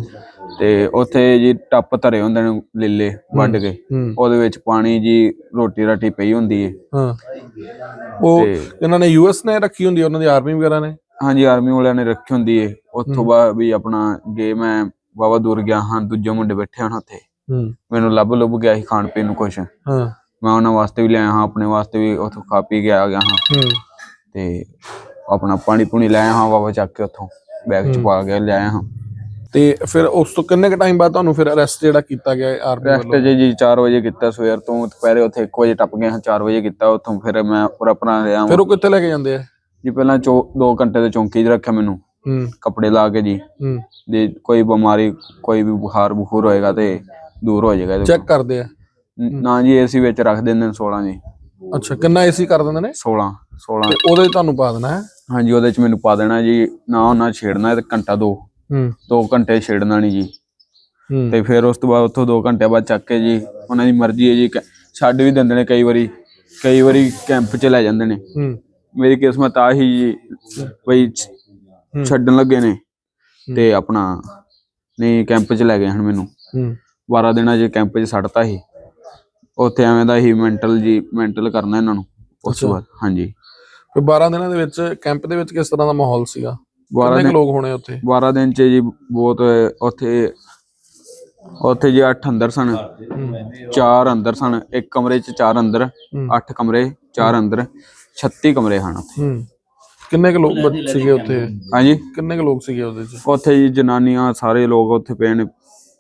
ਤੇ ਉੱਥੇ ਜੀ ਟੱਪ ਧਰੇ ਹੁੰਦੇ ਨੇ ਲਿੱਲੇ ਵੱਢ ਕੇ। ਉਹਦੇ ਵਿੱਚ ਪਾਣੀ ਜੀ ਰੋਟੀ ਰਾਟੀ ਪਈ ਹੁੰਦੀ ਹੈ ਹਾਂ। ਉਹ ਇਹਨਾਂ ਨੇ ਯੂਐਸ ਨੇ ਰੱਖੀ ਹੁੰਦੀ ਉਹਨਾਂ ਦੀ ਆਰਮੀ ਵਗੈਰਾ ਨੇ? ਹਾਂਜੀ ਆਰਮੀ ਵਾਲਿਆਂ ਨੇ ਰੱਖੀ ਹੁੰਦੀ ਹੈ ਉੱਥੋਂ ਬਾਅਦ ਵੀ ਆਪਣਾ ਜੇ ਮੈਂ ਬਾਬਾ ਦੂਰ ਗਿਆ ਹਾਂ ਦੂਜੇ ਮੁੰਡੇ ਬੈਠੇ ਹਨ ਉੱਥੇ। ਹੂੰ। ਮੈਨੂੰ ਲੱਭ ਲੁੱਭ ਗਿਆ ਸੀ ਖਾਣ ਪੀਣ ਨੂੰ ਕੁਛ। ਹਾਂ। ਮੈਂ ਉਹਨਾਂ ਵਾਸਤੇ ਵੀ ਲਿਆਇਆ ਹਾਂ ਆਪਣੇ ਵਾਸਤੇ ਵੀ ਉੱਥੋਂ ਖਾ ਪੀ ਕੇ ਆ ਗਿਆ ਹਾਂ। ਹੂੰ। ਤੇ ਆਪਣਾ ਪਾਣੀ ਪੂਣੀ ਲੈ ਆਇਆ ਹਾਂ ਬਾਬਾ ਚੱਕ ਕੇ ਉੱਥੋਂ ਬੈਗ ਚ ਪਾ ਕੇ ਲਿਆਇਆ ਹਾਂ। ਤੇ ਫਿਰ ਉਸ ਤੋਂ ਕਿੰਨੇ ਕ ਟਾਈਮ ਬਾਅਦ ਤੁਹਾਨੂੰ ਫਿਰ ਅਰੈਸਟ ਜਿਹੜਾ ਕੀਤਾ ਗਿਆ ਆਰਮੀ ਰੈਸਟ ਵੱਲੋਂ? ਜੇ ਜੀ 4 ਵਜੇ ਕੀਤਾ ਸਵੇਰ ਤੋਂ ਦੁਪਹਿਰੇ ਉੱਥੇ 1 ਵਜੇ ਟੱਪ ਗਏ ਹਾਂ 4 ਵਜੇ ਕੀਤਾ ਉੱਥੋਂ ਫਿਰ ਮੈਂ ਪੂਰਾ ਆਪਣਾ ਰਿਹਾ ਫਿਰ ਉਹ ਕਿੱਥੇ ਲੈ ਕੇ ਜਾਂਦੇ ਆ? ਜੀ ਪਹਿਲਾਂ 2 ਘੰਟੇ ਦੇ ਚੌਂਕੀ 'ਚ ਰੱਖਿਆ ਮੈਨੂੰ। ਹੂੰ। ਕੱਪੜੇ ਲਾ ਕੇ ਜੀ। ਹੂੰ। ਜੇ ਕੋਈ ਬਿਮਾਰੀ ਕੋਈ ਵੀ ਬੁਖਾਰ ਬੁਖੂਰ ਹੋਏਗਾ ਤੇ ਦੂਰ ਹੋ ਜਾਏਗਾ ਇਹਦੇ ਚੈੱਕ ਕਰਦੇ ਆ। ਕੋਲ। ਨਾ ਜੀ ਏਸੀ ਵਿੱਚ ਰੱਖ ਦਿੰਦੇ ਨੇ 16 ਜੀ। ਅੱਛਾ ਕਿੰਨਾ ਏਸੀ ਕਰ ਦਿੰਦੇ ਨੇ? 16 16 ਤੇ ਉਹਦੇ 'ਚ ਤੁਹਾਨੂੰ ਪਾ ਦੇਣਾ ਹੈ? ਹਾਂਜੀ ਉਹਦੇ ਚ ਮੈਨੂੰ ਪਾ ਦੇਣਾ ਜੀ ਨਾ ਉਹਨਾਂ ਛੇੜਨਾ ਤੇ ਘੰਟਾ ਦੋ। ਹੂੰ। ਦੋ ਘੰਟੇ ਛੇੜਨਾ ਨਹੀਂ ਜੀ। ਹੂੰ। ਤੇ ਫਿਰ ਉਸ ਤੋਂ ਬਾਅਦ ਉੱਥੋਂ 2 ਘੰਟੇ ਬਾਅਦ ਚੱਕ ਕੇ ਜੀ ਉਹਨਾਂ ਦੀ ਮਰਜ਼ੀ ਹੈ ਜੀ ਕ- ਛੱਡ ਵੀ ਦਿੰਦੇ ਨੇ ਕਈ ਵਾਰੀ ਕਈ ਵਾਰੀ ਕੈਂਪ 'ਚ ਲੈ ਜਾਂਦੇ ਨੇ। ਹੂੰ। ਮੇਰੀ ਕਿਸਮਤ ਆ ਹੀ ਜੀ ਬਈ ਛ- ਹੂੰ। ਛੱਡਣ ਲੱਗੇ ਨੇ ਤੇ ਆਪਣਾ ਨਹੀਂ ਕੈਂਪ 'ਚ ਲੈ ਗਏ ਹਨ ਮੈਨੂੰ। ਹੂੰ। 12 ਦਿਨਾਂ 'ਚ ਕੈਂਪ 'ਚ ਛੱਡਤਾ ਸੀ। ਉੱਥੇ ਐਵੇਂ ਦਾ ਹੀ ਮੈਂਟਲ ਜੀ ਮੈਂਟਲ ਕਰਨਾ ਇਹਨਾਂ ਨੂੰ ਉਸ ਤੋਂ ਅੱਛਾ। ਬਾਅਦ ਹਾਂਜੀ। ਫਿਰ 12 ਦਿਨਾਂ ਦੇ ਵਿੱਚ ਕੈਂਪ ਦੇ ਵਿੱਚ ਕਿਸ ਤਰ੍ਹਾਂ ਦਾ ਮਾਹੌਲ ਸੀਗਾ? 12 ਕਿੰਨੇ ਕੁ ਦਿਨ ਲੋਕ ਹੋਣੇ ਉੱਥੇ? 12 ਦਿਨ 'ਚ ਜੀ ਬਹੁਤ ਉੱਥੇ ਉੱਥੇ ਜੀ 8 ਅੰਦਰ ਸਨ। ਚਾਰ ਅੰਦਰ ਸਨ। ਇੱਕ ਕਮਰੇ 'ਚ ਚਾਰ ਅੰਦਰ ਹੂੰ। 8 ਕਮਰੇ ਚਾਰ ਅੰਦਰ। 36 ਕਮਰੇ ਹਨ ਉੱਥੇ। ਹੂੰ। ਕਿੰਨੇ ਕੁ ਲੋਕ ਬੱਚ- ਸੀਗੇ ਉੱਥੇ? ਹਾਂਜੀ। ਕਿੰਨੇ ਕੁ ਲੋਕ ਸੀਗੇ ਉਹਦੇ 'ਚ? ਉੱਥੇ ਜੀ ਜਨਾਨੀਆਂ ਸਾਰੇ ਲੋਕ ਉੱਥੇ ਪਏ ਨੇ।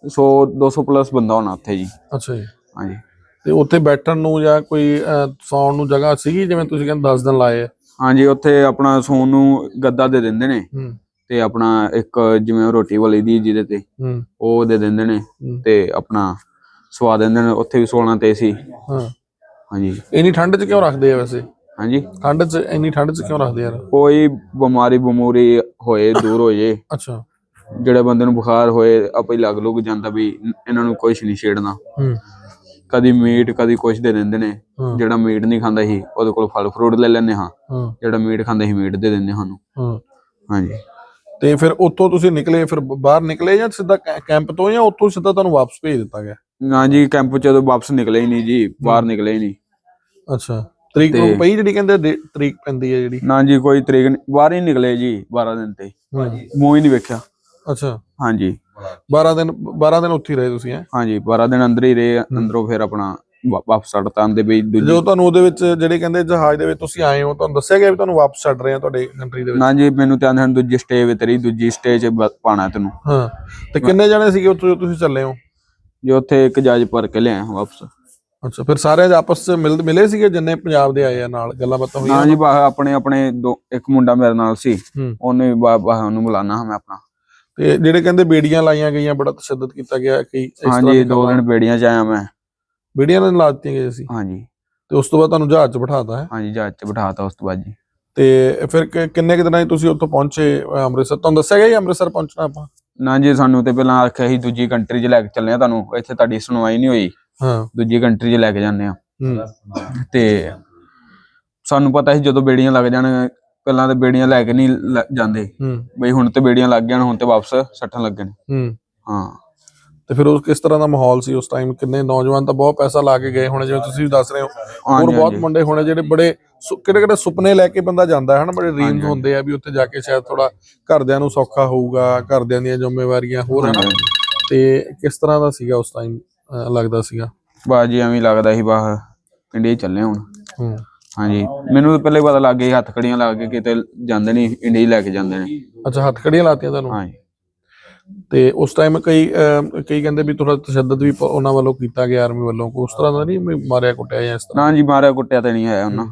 100 200 ਪਲੱਸ ਬੰਦਾ ਹੋਣਾ ਉੱਥੇ ਜੀ। ਅੱਛਾ ਜੀ। ਹਾਂਜੀ। ਤੇ ਉੱਥੇ ਬੈਠਣ ਨੂੰ ਜਾਂ ਕੋਈ ਸੌਣ ਨੂੰ ਜਗ੍ਹਾ ਸੀਗੀ? ਜਿਵੇਂ ਤੁਸੀਂ ਕਹਿੰਦੇ 10 ਦਿਨ ਲਾਏ ਆ। ਹਾਂਜੀ ਉੱਥੇ ਆਪਣਾ ਸੌਣ ਨੂੰ ਗੱਦਾ ਦੇ ਦਿੰਦੇ ਨੇ। ਹੂੰ। ਤੇ ਆਪਣਾ ਇੱਕ ਜਿਵੇਂ ਰੋਟੀ ਵਾਲੀ ਦੀ ਜਿਹਦੇ ਤੇ ਹੂੰ। ਉਹ ਦੇ ਦਿੰਦੇ ਨੇ। ਤੇ ਆਪਣਾ ਸਵਾ ਦਿੰਦੇ ਨੇ। ਉੱਥੇ ਵੀ ਸੋਣਾ ਤੇ ਸੀ। ਹਾਂ। ਹਾਂਜੀ। ਇੰਨੀ ਠੰਡ 'ਚ ਕਿਉਂ ਰੱਖਦੇ ਆ ਵੈਸੇ? ਹਾਂਜੀ। ਠੰਡ 'ਚ ਇੰਨੀ ਠੰਡ 'ਚ ਕਿਉਂ ਰੱਖਦੇ ਯਾਰ? ਕੋਈ ਬਿਮਾਰੀ ਬਮੂਰੀ ਹੋਏ ਦੂਰ ਹੋ ਜੇ ਅੱਛਾ। ਜਿਹੜੇ ਬੰਦੇ ਨੂੰ ਬੁਖਾਰ ਹੋਏ ਆਪੇ ਲੱਗ ਲੁੱਗ ਜਾਂਦਾ ਵੀ ਇਹਨਾਂ ਨੂੰ ਕੁਛ ਨਹੀਂ ਛੇੜਨਾ। ਹੂੰ। ਕਦੀ ਮੀਟ ਕਦੀ ਕੁਛ ਦੇ ਦਿੰਦੇ ਨੇ। ਜਿਹੜਾ ਮੀਟ ਨਹੀਂ ਖਾਂਦਾ ਸੀ ਉਹਦੇ ਕੋਲ ਫਲ ਫਰੂਟ ਲੈ ਲੈਂਦੇ ਹਾਂ। ਜਿਹੜਾ ਮੀਟ ਖਾਂਦਾ ਸੀ ਮੀਟ ਦੇ ਦਿੰਦੇ ਸਾਨੂੰ ਹਾਂ। ਹਾਂਜੀ। ਤੇ ਫਿਰ ਉੱਥੋਂ ਤੁਸੀਂ ਨਿਕਲੇ ਫਿਰ ਬਾਹਰ ਨਿਕਲੇ ਜਾਂ ਸਿੱਧਾ ਕੈਂਪ ਤੋਂ ਜਾਂ ਉੱਥੋਂ ਸਿੱਧਾ ਤੁਹਾਨੂੰ ਵਾਪਸ ਭੇਜ ਦਿੱਤਾ ਗਿਆ? ਨਾ ਜੀ ਕੈਂਪ ਚ ਵਾਪਸ ਨਿਕਲੇ ਹੀ ਨਹੀਂ ਜੀ ਬਾਹਰ ਨਿਕਲੇ ਹੀ ਨਹੀਂ। ਅੱਛਾ। ਤਰੀਕ ਨੂੰ ਪਈ ਜਿਹੜੀ ਕਹਿੰਦੇ ਡੇ- ਤਰੀਕ ਪੈਂਦੀ ਹੈ ਜਿਹੜੀ? ਨਾ ਜੀ ਕੋਈ ਤਰੀਕ ਨਹੀਂ ਬਾਹਰ ਹੀ ਨਿਕਲੇ ਜੀ 12 ਦਿਨ ਤੇ। ਹੂੰ। ਮੂੰਹ ਹੀ ਨਹੀਂ ਵੇਖਿਆ। ਅੱਛਾ। ਹਾਂਜੀ। 12 ਦਿਨ 12 ਦਿਨ ਉੱਥੇ ਹੀ ਰਹੇ ਤੁਸੀਂ ਹੈ? ਹਾਂਜੀ 12 ਦਿਨ ਅੰਦਰ ਹੀ ਰਹੇ ਅੰਦਰੋਂ ਫਿਰ ਆਪਣਾ ਵਾ- ਵਾਪਸ ਛੱਡਤਾ ਆਂਦੇ ਵੀ ਦੂਜੀ ਜਦੋਂ ਤੁਹਾਨੂੰ ਉਹਦੇ ਵਿੱਚ ਜਿਹੜੇ ਕਹਿੰਦੇ ਜਹਾਜ਼ ਦੇ ਵਿੱਚ ਤੁਸੀਂ ਆਏ ਹੋ ਤੁਹਾਨੂੰ ਦੱਸਿਆ ਗਿਆ ਵੀ ਤੁਹਾਨੂੰ ਵਾਪਸ ਛੱਡ ਰਹੇ ਆ ਤੁਹਾਡੇ ਕੰਟਰੀ ਦੇ ਵਿੱਚ? ਨਾ ਜੀ ਮੈਨੂੰ ਤੇ ਆਂਦੇ ਹਨ ਦੂਜੀ ਸਟੇ ਵੀ ਤੇਰੀ ਦੂਜੀ ਸਟੇ ਚ ਬ- ਪਾਣਾ ਤੈਨੂੰ। ਹਾਂ। ਤੇ ਕਿੰਨੇ ਜਣੇ ਸੀਗੇ ਉੱਥੋਂ ਜੋ ਤੁਸੀਂ ਚੱਲੇ ਹੋ? ਜੇ ਉੱਥੇ ਇੱਕ ਜਹਾਜ਼ ਭਰ ਕੇ ਲਿਆਇਆ ਵਾਪਸ। ਅੱਛਾ ਫਿਰ ਸਾਰਿਆਂ ਦੇ ਆਪਸ ਚ ਮਿਲ ਮਿਲੇ ਸੀਗੇ ਜਿੰਨੇ ਪੰਜਾਬ ਦੇ ਆਏ ਆ ਨਾਲ? ਗੱਲਾਂ ਬਾਤਾਂ ਹੋਈਆਂ ਜੀ ਬਾਹ ਆਪਣੇ ਆਪਣੇ ਦੋ ਇੱਕ ਮੁੰਡਾ ਮੇਰੇ ਨਾਲ ਸੀ। ਹੂੰ। ਉਹਨੇ ਵੀ ਬਾ ਬਾਹ ਉਹਨੂੰ ਬੁਲਾਣਾ ਮੈਂ ਆਪਣਾ। ਤੇ ਜਿਹੜੇ ਕਹਿੰਦੇ ਬੇੜੀਆਂ ਲਾਈਆਂ ਗਈਆਂ ਬੜਾ ਤਸ਼ੱਦਦ ਕੀਤਾ ਗਿਆ ਕਈ ਇਸ ਤਰ੍ਹਾਂ ਹਾਂਜੀ ਦੋ। ਦਿਨ ਬੇੜੀਆਂ ਚ ਆਇਆ ਮੈਂ। ਬੇੜੀਆਂ ਨਾਲ ਲਾ ਦਿੱਤੀਆਂ ਗਈਆਂ ਸੀ? ਹਾਂਜੀ। ਤੇ ਉਸ ਤੋਂ ਬਾਅਦ ਤੁਹਾਨੂੰ ਜਹਾਜ਼ 'ਚ ਬਿਠਾਤਾ ਹੈ? ਹਾਂਜੀ ਜਹਾਜ਼ ਚ ਬਿਠਾਤਾ ਉਸ ਤੋਂ ਬਾਅਦ ਜੀ। ਤੇ ਫਿਰ ਕਿ- ਕਿੰਨੇ ਕੁ ਦਿਨਾਂ 'ਚ ਤੁਸੀਂ ਉੱਥੋਂ ਪਹੁੰਚੇ ਅੰਮ੍ਰਿਤਸਰ? ਤੁਹਾਨੂੰ ਦੱਸਿਆ ਗਿਆ ਜੀ ਅੰਮ੍ਰਿਤਸਰ ਪਹੁੰਚਣਾ ਆਪਾਂ? ਨਾ ਜੀ ਸਾਨੂੰ ਤੇ ਪਹਿਲਾਂ ਆਖਿਆ ਸੀ ਦੂਜੀ ਕੰਟਰੀ 'ਚ ਲੈ ਕੇ ਚੱਲੇ ਆ ਤੁਹਾਨੂੰ। ਇੱਥੇ ਤੁਹਾਡੀ ਸੁਣਵਾਈ ਨਹੀਂ ਹੋਈ। ਹਾਂ। ਦੂਜੀ ਕੰਟਰੀ 'ਚ ਲੈ ਕੇ ਜਾਂਦੇ ਆ। ਹੂੰ। ਤੇ ਸਾਨੂੰ ਪਤਾ ਸੀ ਜਦੋਂ ਬੇੜੀਆਂ ਲੱਗ ਜਾਣ ਪਹਿਲਾਂ ਤਾਂ ਬੇੜੀਆਂ ਲੈ ਕੇ ਨਹੀਂ ਲ- ਜਾਂਦੇ। ਹੂੰ। ਬਈ ਹੁਣ ਤੇ ਬੇੜੀਆਂ ਲੱਗ ਜਾਣ ਹੁਣ ਤੇ ਵਾਪਸ ਸੱਟਣ ਲੱਗੇ ਨੇ ਹੂੰ। ਹਾਂ। ਤੇ ਫਿਰ ਉਹ ਕਿਸ ਤਰ੍ਹਾਂ ਦਾ ਮਾਹੌਲ ਸੀ ਉਸ ਟਾਈਮ ਕਿੰਨੇ ਨੌਜਵਾਨ ਤਾਂ ਬਹੁਤ ਪੈਸਾ ਲਾ ਕੇ ਗਏ ਹੋਣੇ ਜਿਵੇਂ ਤੁਸੀਂ ਵੀ ਦੱਸ ਰਹੇ ਹੋ। ਹੋਰ ਬਹੁਤ ਹਾਂਜੀ। ਮੁੰਡੇ ਹੋਣੇ ਜਿਹੜੇ ਬੜੇ ਕਿਹੜੇ ਕਿਹੜੇ ਸੁਪਨੇ ਲੈ ਕੇ ਬੰਦਾ ਜਾਂਦਾ ਹੈ ਹਨਾ? ਬੜੇ ਹਾਂਜੀ, ਡ੍ਰੀਮਸ ਹਾਂਜੀ। ਹੁੰਦੇ ਆ ਵੀ ਉੱਥੇ ਜਾ ਕੇ ਸ਼ਾਇਦ ਥੋੜਾ ਘਰਦਿਆਂ ਨੂੰ ਸੌਖਾ ਹੋਊਗਾ ਘਰਦਿਆਂ ਦੀਆਂ ਜ਼ਿੰਮੇਵਾਰੀਆਂ ਹੋਰ ਹਨਾ? ਹਾਂਜੀ। ਤੇ ਕਿਸ ਤਰ੍ਹਾਂ ਦਾ ਸੀਗਾ ਉਸ ਟਾਈਮ ਲੱਗਦਾ ਸੀਗਾ। ਬਾਜੀ ਐਵੇਂ ਹੀ ਲੱਗਦਾ ਸੀ ਬਾਹ ਇੰਡੀਆ ਚੱਲੇ ਹੁਣ। ਹੂੰ। ਹਾਂਜੀ। ਮੈਨੂੰ ਤਾਂ ਪਹਿਲੇ ਪਤਾ ਲੱਗ ਗਿਆ ਹੱਥ ਖੜੀਆਂ ਲਾ ਕੇ ਕਿਤੇ ਜਾਂਦੇ ਨਹੀਂ ਇੰਡੀਆ ਹੀ ਲੈ ਕੇ ਜਾਂਦੇ ਨੇ। ਅੱਛਾ ਹੱਥ ਖੜੀਆਂ ਲਾਤੀਆਂ ਤੁਹਾਨੂੰ? ਹਾਂਜੀ। ਤੇ ਉਸ ਟਾਈਮ ਕਈ ਅਹ, ਕਈ ਕਹਿੰਦੇ ਵੀ ਥੋੜਾ ਤਸ਼ੱਦਦ ਵੀ ਪ- ਉਹਨਾਂ ਵੱਲੋਂ ਕੀਤਾ ਗਿਆ ਆਰਮੀ ਵੱਲੋਂ। ਕੋਈ ਉਸ ਤਰ੍ਹਾਂ ਦਾ ਨਹੀਂ ਵੀ ਮਾਰਿਆ ਕੁੱਟਿਆ ਜਾਂ ਇਸ ਤਰ੍ਹਾਂ? ਨਾ ਜੀ ਮਾਰਿਆ ਕੁੱਟਿਆ ਤੇ ਨਹੀਂ ਆਇਆ ਉਹਨਾਂ।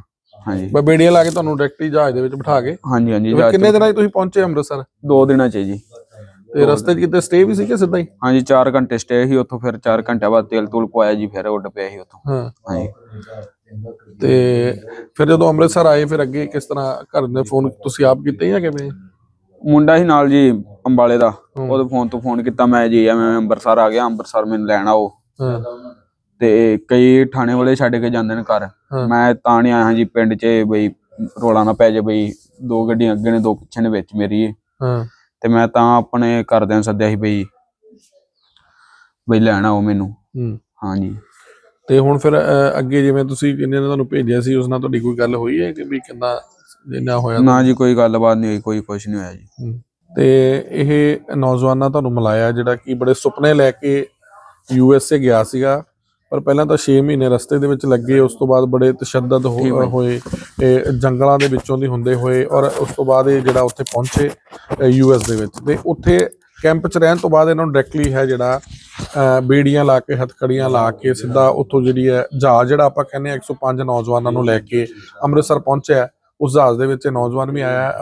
ਹਾਂਜੀ। ਬਈ ਬੇੜੀਆਂ ਲਾ ਕੇ ਤੁਹਾਨੂੰ ਡਾਇਰੈਕਟਲੀ ਜਹਾਜ਼ ਦੇ ਵਿੱਚ ਬਿਠਾ ਕੇ? ਹਾਂਜੀ ਹਾਂਜੀ ਤੇ ਫਿਰ ਜਹਾਜ਼ ਕਿੰਨੇ ਦਿਨਾਂ 'ਚ ਤੁਸੀਂ ਪਹੁੰਚੇ ਅੰਮ੍ਰਿਤਸਰ? ਦੋ ਦਿਨਾਂ ਚ ਜੀ। ਤੇ ਰਸਤੇ 'ਚ ਕਿਤੇ ਸਟੇ ਵੀ ਸੀ ਕਿ ਸਿੱਧਾ ਹੀ? ਹਾਂਜੀ 4 ਘੰਟੇ ਸਟੇ ਸੀ ਉੱਥੋਂ ਫਿਰ 4 ਘੰਟੇ ਬਾਅਦ ਤੇਲ ਤੂਲ ਪਵਾਇਆ ਜੀ ਫਿਰ ਉੱਡ ਪਿਆ ਸੀ ਉੱਥੋਂ। ਹਾਂ। ਹਾਂਜੀ। ਤੇ ਫਿਰ ਜਦੋਂ ਅੰਮ੍ਰਿਤਸਰ ਆਏ ਫਿਰ ਅੱਗੇ ਕਿਸ ਤਰ੍ਹਾਂ ਘਰ ਨੇ ਫੋਨ ਤੁਸੀਂ ਆਪ ਕੀਤੇ ਜਾਂ ਕਿਵੇਂ? ਮੁੰਡਾ ਸੀ ਨਾਲ ਜੀ ਅੰਬਾਲੇ ਦਾ। ਉਹਦੇ ਫੋਨ ਤੋਂ ਫੋਨ ਕੀਤਾ ਮੈਂ ਜੀ ਐਵੇਂ ਅੰਮ੍ਰਿਤਸਰ ਆ ਗਿਆ ਅੰਮ੍ਰਿਤਸਰ ਮੈਨੂੰ ਲੈਣ ਆਓ। ਤੇ ਕਈ ਥਾਣੇ ਵਾਲੇ ਛੱਡ ਕੇ ਜਾਂਦੇ ਨੇ ਘਰ। ਮੈਂ ਤਾਂ ਨਹੀਂ ਆਇਆ ਜੀ ਪਿੰਡ 'ਚ ਬਈ ਰੋਲਾ ਨਾ ਪੈ ਜਾਏ ਬਈ ਦੋ ਗੱਡੀਆਂ ਅੱਗੇ ਨੇ ਦੋ ਪਿੱਛੇ ਨੇ ਵਿੱਚ ਮੇਰੀ। ਹਾਂ। ਤੇ ਮੈਂ ਤਾਂ ਆਪਣੇ ਘਰਦਿਆਂ ਨੂੰ ਸੱਦਿਆ ਸੀ ਬਈ ਬਈ ਲੈਣ ਆਓ ਮੈਨੂੰ। ਹੂੰ। ਹਾਂਜੀ। ਤੇ ਹੁਣ ਫਿਰ ਅਹ, ਅੱਗੇ ਜਿਵੇਂ ਤੁਸੀਂ ਜਿੰਨੇ ਨੇ ਤੁਹਾਨੂੰ ਭੇਜਿਆ ਸੀ ਉਸ ਨਾਲ ਤੁਹਾਡੀ ਕੋਈ ਗੱਲ ਹੋਈ ਹੈ ਕਿ ਵੀ ਕਿੰਨਾ ਜਿੰਨਾ ਹੋਇਆ ਨਾ ਜੀ ਕੋਈ ਗੱਲਬਾਤ ਨਹੀਂ ਹੋਈ ਕੋਈ ਕੁਝ ਨਹੀਂ ਹੋਇਆ ਜੀ। ਤੇ ਇਹ ਨੌਜਵਾਨਾਂ ਤੁਹਾਨੂੰ ਮਿਲਾਇਆ ਜਿਹੜਾ ਕਿ ਬੜੇ ਸੁਪਨੇ ਲੈ ਕੇ ਯੂ ਐਸ ਏ ਗਿਆ ਸੀਗਾ। ਪਰ ਪਹਿਲਾਂ ਤਾਂ 6 ਮਹੀਨੇ ਰਸਤੇ ਦੇ ਵਿੱਚ ਲੱਗੇ ਉਸ ਤੋਂ ਬਾਅਦ ਬੜੇ ਤਸ਼ੱਦਦ। ਹੋਏ ਇਹ ਜੰਗਲਾਂ ਦੇ ਵਿੱਚੋਂ ਦੀ ਹੁੰਦੇ ਹੋਏ ਔਰ ਉਸ ਤੋਂ ਬਾਅਦ ਇਹ ਜਿਹੜਾ ਉੱਥੇ ਪਹੁੰਚੇ ਯੂ ਐਸ ਦੇ ਵਿੱਚ। ਤੇ ਉੱਥੇ ਕੈਂਪ 'ਚ ਰਹਿਣ ਤੋਂ ਬਾਅਦ ਇਹਨਾਂ ਨੂੰ ਡਾਇਰੈਕਟਲੀ ਹੈ ਜਿਹੜਾ ਬੇੜੀਆਂ ਲਾ ਕੇ ਹੱਥਕੜੀਆਂ ਲਾ ਕੇ ਸਿੱਧਾ ਉੱਥੋਂ ਜਿਹੜੀ ਹੈ ਜਹਾਜ਼ ਜਿਹੜਾ ਆਪਾਂ ਕਹਿੰਦੇ ਆ 105 ਨੌਜਵਾਨਾਂ ਨੂੰ ਲੈ ਕੇ ਅੰਮ੍ਰਿਤਸਰ ਪਹੁੰਚਿਆ। ਉਸ ਜਹਾਜ਼ ਦੇ ਵਿੱਚ ਨੌਜਵਾਨ ਵੀ ਆਇਆ।